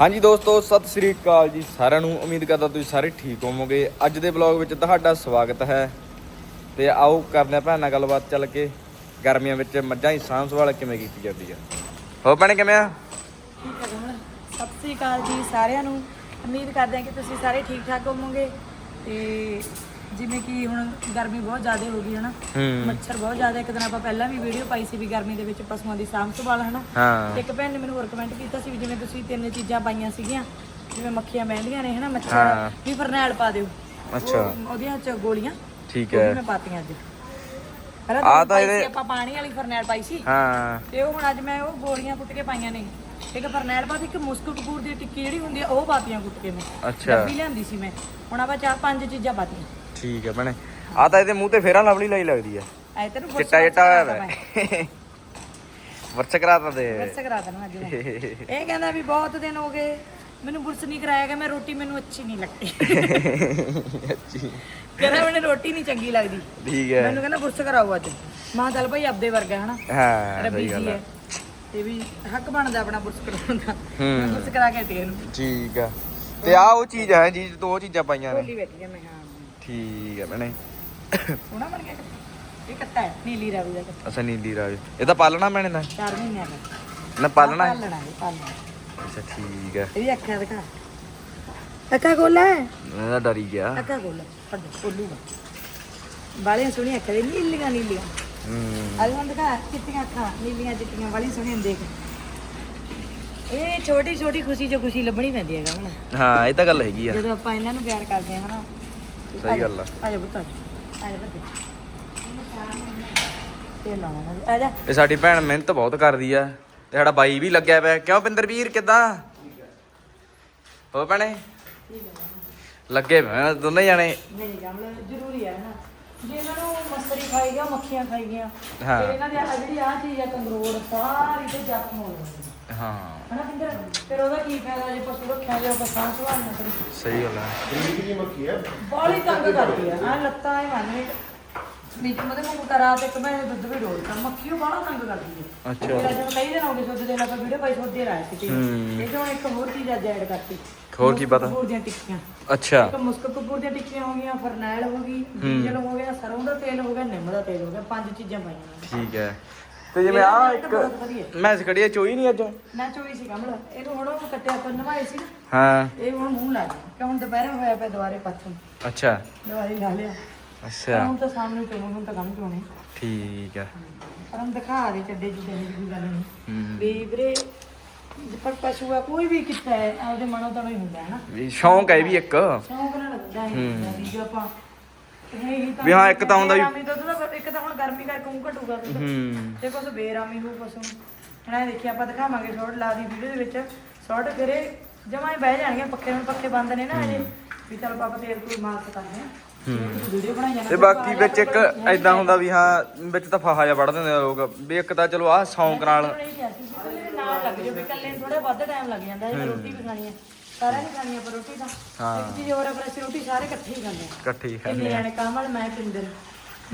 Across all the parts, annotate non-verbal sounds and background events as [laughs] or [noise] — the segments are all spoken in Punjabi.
ਹਾਂਜੀ ਦੋਸਤੋ, ਸਤਿ ਸ੍ਰੀ ਅਕਾਲ ਜੀ ਸਾਰਿਆਂ ਨੂੰ। ਉਮੀਦ ਕਰਦਾ ਤੁਸੀਂ ਸਾਰੇ ਠੀਕ ਹੋਵੋਗੇ। ਅੱਜ ਦੇ ਵਲੌਗ ਵਿੱਚ ਤੁਹਾਡਾ ਸਵਾਗਤ ਹੈ। ਤੇ ਆਓ ਕਰਦੇ ਹਾਂ ਭੈਣ ਨਾਲ ਗੱਲਬਾਤ ਚੱਲ ਕੇ। ਗਰਮੀਆਂ ਵਿੱਚ ਮੱਝਾਂ ਦੀ ਸਾਂਭ ਸੰਭਾਲ ਕਿਵੇਂ ਕੀਤੀ ਜਾਂਦੀ ਆ? ਹੋ ਭੈਣੇ, ਕਿਵੇਂ ਆ? ਸਤਿ ਸ੍ਰੀ ਅਕਾਲ ਜੀ ਸਾਰਿਆਂ ਨੂੰ। ਉਮੀਦ ਕਰਦੇ ਹਾਂ ਕਿ ਤੁਸੀਂ ਸਾਰੇ ਠੀਕ ਠਾਕ ਹੋਵੋਗੇ। ਤੇ ਜਿਵੇਂ ਕਿ ਹੁਣ ਗਰਮੀ ਬਹੁਤ ਜ਼ਿਆਦਾ ਹੋ ਗਈ ਹੈ ਨਾ ਹੂੰ। ਮੱਛਰ ਬਹੁਤ ਜ਼ਿਆਦਾ। ਇੱਕ ਦਿਨ ਆਪਾਂ ਪਹਿਲਾਂ ਵੀ ਵੀਡੀਓ ਪਾਈ ਸੀ ਵੀ ਗਰਮੀ ਦੇ ਵਿੱਚ ਪਸ਼ੂਆਂ ਦੀ ਸਾਂਭ ਸੰਭਾਲ ਹੈ ਨਾ ਹਾਂ। ਤੇ ਇੱਕ ਭੈਣ ਨੇ ਮੈਨੂੰ ਹੋਰ ਕਮੈਂਟ ਕੀਤਾ ਸੀ ਵੀ ਜਿਵੇਂ ਤੁਸੀਂ ਤਿੰਨ ਚੀਜ਼ਾਂ ਪਾਈਆਂ ਸੀਗੀਆਂ ਜਿਵੇਂ ਮੱਖੀਆਂ ਬਹਿੰਦੀਆਂ ਨੇ ਹਨਾ। ਮੱਛਰ ਵੀ ਫਰਨੈਲ ਪਾ ਦਿਓ। ਅੱਛਾ। ਉਹ- ਉਹਦੀਆਂ ਚ ਗੋਲੀਆਂ ਠੀਕ ਹੈ। ਮੈਂ ਪਾਤੀਆਂ ਅੱਜ। ਦੋ ਤਾਂ ਇਹਦੇ- ਆਪਾਂ ਪਾਣੀ ਵਾਲੀ ਫਰਨੈਲ ਪਾਈ ਸੀ। ਹਾਂ। ਤੇ ਉਹ ਹੁਣ ਅੱਜ ਮੈਂ ਉਹ ਗੋਲੀਆਂ ਕੁੱਟ ਕੇ ਪਾਈਆਂ ਨੇ। ਇੱਕ ਫਰਨੈਲ ਪਾ ਇੱਕ ਮੁਸਕ ਕਪੂਰ ਦੀ ਟਿੱਕੀ ਜਿਹੜੀ ਹੁੰਦੀ ਆ ਉਹ ਪਾਤੀਆਂ ਕੁੱਟ ਕੇ ਮੈਂ। ਅੱਛਾ। ਡੱਬੀ ਲਿਆਂਦੀ ਸੀ ਮੈਂ। ਹੁਣ ਆਪਾਂ ਚਾਰ ਪੰਜ ਚੀਜ਼ਾਂ ਪਾਤੀਆਂ। ਠੀਕ ਹੈ ਭੈਣੇ। ਆ ਤਾਂ ਇਹਦੇ ਮੂੰਹ ਤੇ ਫੇਰਾਂ ਲਵਲੀ ਲਈ ਲੱਗਦੀ ਆ। ਐ ਤੈਨੂੰ ਚਿੱਟਾ ਚਿੱਟਾ ਹੋਇਆ ਵਾ ਵਰਚ ਕਰਾਤਾ ਦੇ। ਬਰਸ ਕਰਾ ਦੇਣਾ ਅੱਜ ਮੈਂ। ਇਹ ਕਹਿੰਦਾ ਵੀ ਬਹੁਤ ਦਿਨ ਹੋ ਗਏ ਮੈਨੂੰ ਬੁਰਸ ਨਹੀਂ ਕਰਾਇਆ ਗਿਆ ਮੈਂ ਰੋਟੀ ਮੈਨੂੰ ਅੱਛੀ ਨਹੀਂ ਲੱਗਦੀ [laughs] ਅੱਛੀ। ਕਹਿੰਦਾ ਮੈਨੂੰ ਰੋਟੀ ਨਹੀਂ ਚੰਗੀ ਲੱਗਦੀ। ਠੀਕ ਹੈ ਮੈਨੂੰ ਕਹਿੰਦਾ ਬੁਰਸ ਕਰਾਓ ਅੱਜ। ਮਾਂ ਚੱਲ ਭਾਈ ਆਪਦੇ ਵਰਗਾ ਹਨਾ? ਹਾਂ ਰੱਬੀ ਸਹੀ ਗੱਲ ਹੈ ਹੈ। ਤੇ ਵੀ ਹੱਕ ਬਣਦਾ ਆਪਣਾ ਬੁਰਸ ਕਰਾਉਣ ਦਾ। ਹੂੰ। ਮੈਂ ਬੁਰਸ ਕਰਾ ਕੇ ਇਹਨੂੰ। ਠੀਕ ਆ। ਤੇ ਆ ਉਹ ਚੀਜ਼ ਹੈ ਜੀ ਦੋ ਚੀਜ਼ਾਂ ਪਾਈਆਂ ਨੇ। ਢੋਲੀ ਬੈਠੀ ਆ ਮੈਂ ਹਾਂ। ਠੀਕ ਹੈ ਭੈਣੇ। ਸੋਹਣਾ ਬਣ ਗਿਆ ਕੱਟਾ। ਇਹ ਕੱਟਾ ਹੈ ਨੀਲੀ ਰਾਵੀ ਦਾ ਕੱਟਾ ਅਸਾਂ ਨੀਂਦੀ ਰਾਜ ਇਹ ਤਾਂ ਪਾਲਣਾ ਮੈਨੇ ਨਾ? ਚਾਰ ਮਹੀਨਿਆਂ ਦਾ। ਨਾ ਪਾਲਣਾ ਹੈ? ਪਾਲਣਾ ਹੈ ਪਾਲਣਾ ਅੱਛਾ ਠੀਕ ਹੈ ਇਹਦੀ ਅੱਖਾਂ ਦਿਖਾ। ਅੱਖਾਂ ਖੋਲਾ ਮੈਂ ਤਾਂ ਡਰੀ ਗਿਆ। ਅੱਖਾਂ ਖੋਲਾ ਫੜ ਖੋਲੂਗਾ। ਬਾਲੀਆਂ ਸੋਹਣੀਆਂ ਅੱਖਾਂ ਦੇ ਨੀਲੀਆਂ ਨੀਲੀਆਂ। ਹੂੰ। ਅੱਜ ਹੁਣ ਦਿਖਾ ਚਿੱਟੀਆਂ ਅੱਖਾਂ ਨੀਲੀਆਂ ਚਿੱਟੀਆਂ ਵਾਲੀ ਸੋਹਣੀਆਂ ਦੇਖ। ਇਹ ਛੋਟੀ ਛੋਟੀ ਖੁਸ਼ੀ ਜੋ ਖੁਸ਼ੀ ਲੱਭਣੀ ਪੈਂਦੀ ਹੈਗਾ ਹੁਣ। ਹਾਂ ਇਹ ਤਾਂ ਗੱਲ ਹੈਗੀ ਆ। ਜਦੋਂ ਆਪਾਂ ਇਹਨਾਂ ਨੂੰ ਪਿਆਰ ਕਰਦੇ ਹਾਂ ਹਨਾ ਸਹੀ ਗੱਲ ਆ। ਆ ਜਾ ਪੁੱਤ ਆ ਜਾ। ਆ ਜਾ ਇਹ ਲਾਉਣਾ ਆ ਜਾ। ਇਹ ਸਾਡੀ ਭੈਣ ਮਿਹਨਤ ਬਹੁਤ ਕਰਦੀ ਆ। ਤੇ ਸਾਡਾ ਬਾਈ ਵੀ ਲੱਗਿਆ ਪਿਆ। ਕਿਉਂ ਪਿੰਦਰ ਵੀਰ ਕਿਦਾਂ? ਹੋ ਭੈਣੇ? ਲੱਗੇ ਪਏ ਦੋਨੇ ਜਾਣੇ। ਨਹੀਂ ਕੰਮ ਜ਼ਰੂਰੀ ਹੈ ਨਾ। ਜੇ ਇਹਨਾਂ ਨੂੰ ਮਸਰੀ ਖਾਈ ਗਿਆ ਮੱਖੀਆਂ ਖਾਈ ਗਿਆ ਹਾਂ। ਇਹਨਾਂ ਦੇ ਜਿਹੜੀ ਆ ਚੀਜ਼ ਹੈ ਕੰਗਰੋੜ ਸਾਰੀ ਤੇ ਹੋ ਜਾਂਦੇ ਹਾਂ। ਹਨਾ ਪਿੰਦਰ ਫਿਰ ਉਹਦਾ ਕੀ ਫਾਇਦਾ ਜੇ ਪਸ਼ੂ ਰੱਖਿਆ ਜੇ ਆਪਾਂ ਸਾਂਭ ਸੰਭਾਲ ਨਾ ਕਰੀ ਸਹੀ ਗੱਲ ਹੈ। ਬਾਲੀ ਤੰਗ ਕਰਦੀ ਆ ਆ ਲੱਤਾਂ ਇਹ ਮੰਨੇ ਵਿੱਚ ਮਦੇ ਮੂੰਹ ਕਰਾ ਤੇ ਇੱਕ ਮੈਂ ਦੁੱਧ ਵੀ ਡੋਲਦਾ ਮੱਖੀ ਉਹ ਬਾਲਾ ਤੰਗ ਕਰਦੀ ਹੈ। ਅੱਛਾ। ਮੇਰਾ ਜਦੋਂ ਕਈ ਦਿਨ ਹੋ ਗਏ ਸੁੱਧ ਦੇ ਲੱਗਾ ਵੀਡੀਓ ਪਾਈ ਸੋਧੇ ਰਾਇ ਸੀ ਹੂੰ। ਇਹ ਤੋਂ ਇੱਕ ਹੋਰ ਚੀਜ਼ ਅੱਜ ਐਡ ਕਰਤੀ। ਹੋਰ ਕੀ ਪਤਾ? ਕਪੂਰ ਦੀਆਂ ਟਿੱਕੀਆਂ। ਅੱਛਾ। ਇੱਕ ਮੁਸਕ ਕਪੂਰ ਦੀਆਂ ਟਿੱਕੀਆਂ ਹੋ ਗਈਆਂ ਫਰਨੈਲ ਹੋ ਗਈ ਡੀਜ਼ਲ ਹੋ ਗਿਆ ਸਰੋਂ ਦਾ ਤੇਲ ਹੋ ਗਿਆ ਨਿੰਮ ਦਾ ਤੇਲ ਹੋ ਗਿਆ ਪੰਜ ਚੀਜ਼ਾਂ ਪਾਈਆਂ। ਠੀਕ ਹੈ। ਤੇ ਜਿਵੇਂ ਆ ਇੱਕ ਬਹੁਤ ਵਧੀਆ ਮੈਂ ਖੜੀ ਚੋਈ ਨਹੀਂ ਅੱਜ। ਮੈਂ ਚੋਈ ਸੀ ਕਮਲ। ਇਹਨੂੰ ਹੁਣ ਉਹ ਕੱਟਿਆ ਆਪਾਂ ਨਵਾਏ ਸੀ ਨਾ। ਹਾਂ। ਇਹ ਹੁਣ ਮੂੰਹ ਲੱਗ ਗਿਆ ਕਿ ਹੁਣ ਦੁਪਹਿਰ ਹੋਇਆ ਪਿਆ ਦੁਬਾਰੇ ਪਾਥੋਂ। ਅੱਛਾ। ਦਵਾਈ ਲਾ ਲਿਆ। ਅੱਛਾ। ਹੁਣ ਤਾਂ ਸਾਹਮਣੇ ਚੋਣੂ ਹੁਣ ਤਾਂ ਕੰਮ ਚੋਣੇ ਠੀਕ ਹੈ ਪਰ ਹਮ ਦਿਖਾ ਦੇ ਚੱਡੇ ਜਿੱਡੇ ਦੀ ਕੋਈ ਗੱਲ ਨਹੀਂ। ਵੀ ਵੀਰੇ ਪਰ ਪਸ਼ੂ ਆ ਕੋਈ ਵੀ ਕਿੱਤਾ ਹੈ ਆਪਦੇ ਮਨੋਂ ਤਾਂ ਹੀ ਹੁੰਦਾ ਹੈ ਨਾ। ਵੀ ਸ਼ੌਂਕ ਹੈ ਵੀ ਇੱਕ। ਸ਼ੌਂਕ ਨਾਲ ਲੱਗਦਾ ਹੈ ਵੀ ਜੋ ਆਪਾਂ ਤਾਂ ਵੀ ਹਾਂ, ਇੱਕ ਤਾਂ ਹੁੰਦਾ ਵੀ- ਬੇਰਾਮੀ ਦੁੱਧ ਦਾ ਇੱਕ ਤਾਂ ਹੁਣ ਗਰਮੀ ਕਰਕੇ ਉਹ ਘਟੂਗਾ ਹੂੰ। ਤੇ ਕੁਝ ਬੇਰਾਮੀ ਹੋ ਪਸ਼ੂ। ਹੁਣ ਇਹ ਦੇਖੀ ਆਪਾਂ ਦਿਖਾਵਾਂਗੇ ਸ਼ਾਰਟ ਲਾ ਦੀ ਵੀਡੀਓ ਦੇ ਵਿੱਚ। ਸ਼ਾਰਟ ਕਰੇ ਜਮਾਂ ਹੀ ਬਹਿ ਜਾਣਗੇ ਪੱਕੇ ਹੁਣ ਪੱਕੇ ਬੰਦ ਨੇ ਨਾ ਅਜੇ ਵੀ ਚਲ ਆਪਾਂ ਤੇਲ ਕੋਈ ਮਾਲਸ਼ ਕਰਦੇ ਆ। ਤੇ ਬਾਕੀ ਵਿੱਚ ਇੱਕ ਐਦਾਂ ਹੁੰਦਾ ਵੀ ਹਾਂ ਵਿੱਚ ਤਾਂ ਫਾਹਾ ਜਾ ਵੜ ਦਿੰਦੇ ਆ ਲੋਕ। ਵੀ ਇੱਕ ਤਾਂ ਚਲੋ ਆਹ ਸ਼ੌਂਕ ਨਾਲ ਨਾਲ ਲੱਗ ਜਾਓ ਵੀ ਕੱਲੇ ਥੋੜਾ ਵੱਧ ਟਾਈਮ ਲੱਗ ਜਾਂਦਾ ਜੇ ਰੋਟੀ ਵੀ ਖਾਣੀ ਹੈ। ਸਾਰਿਆਂ ਨੇ ਖਾਣੀ ਪਰ ਰੋਟੀ ਤਾਂ। ਹਾਂ। ਇੱਕ ਚੀਜ਼ ਹੋਰ ਹੈ ਪਰ ਅਸੀਂ ਰੋਟੀ ਸਾਰੇ ਇਕੱਠੇ ਹੀ ਖਾਂਦੇ ਹਾਂ ਇਕੱਠੇ ਹੀ ਖਾਂਦੇ ਆ। ਜਾਣੇ ਕਮਲ ਮੈਂ ਪਿੰਦਰ।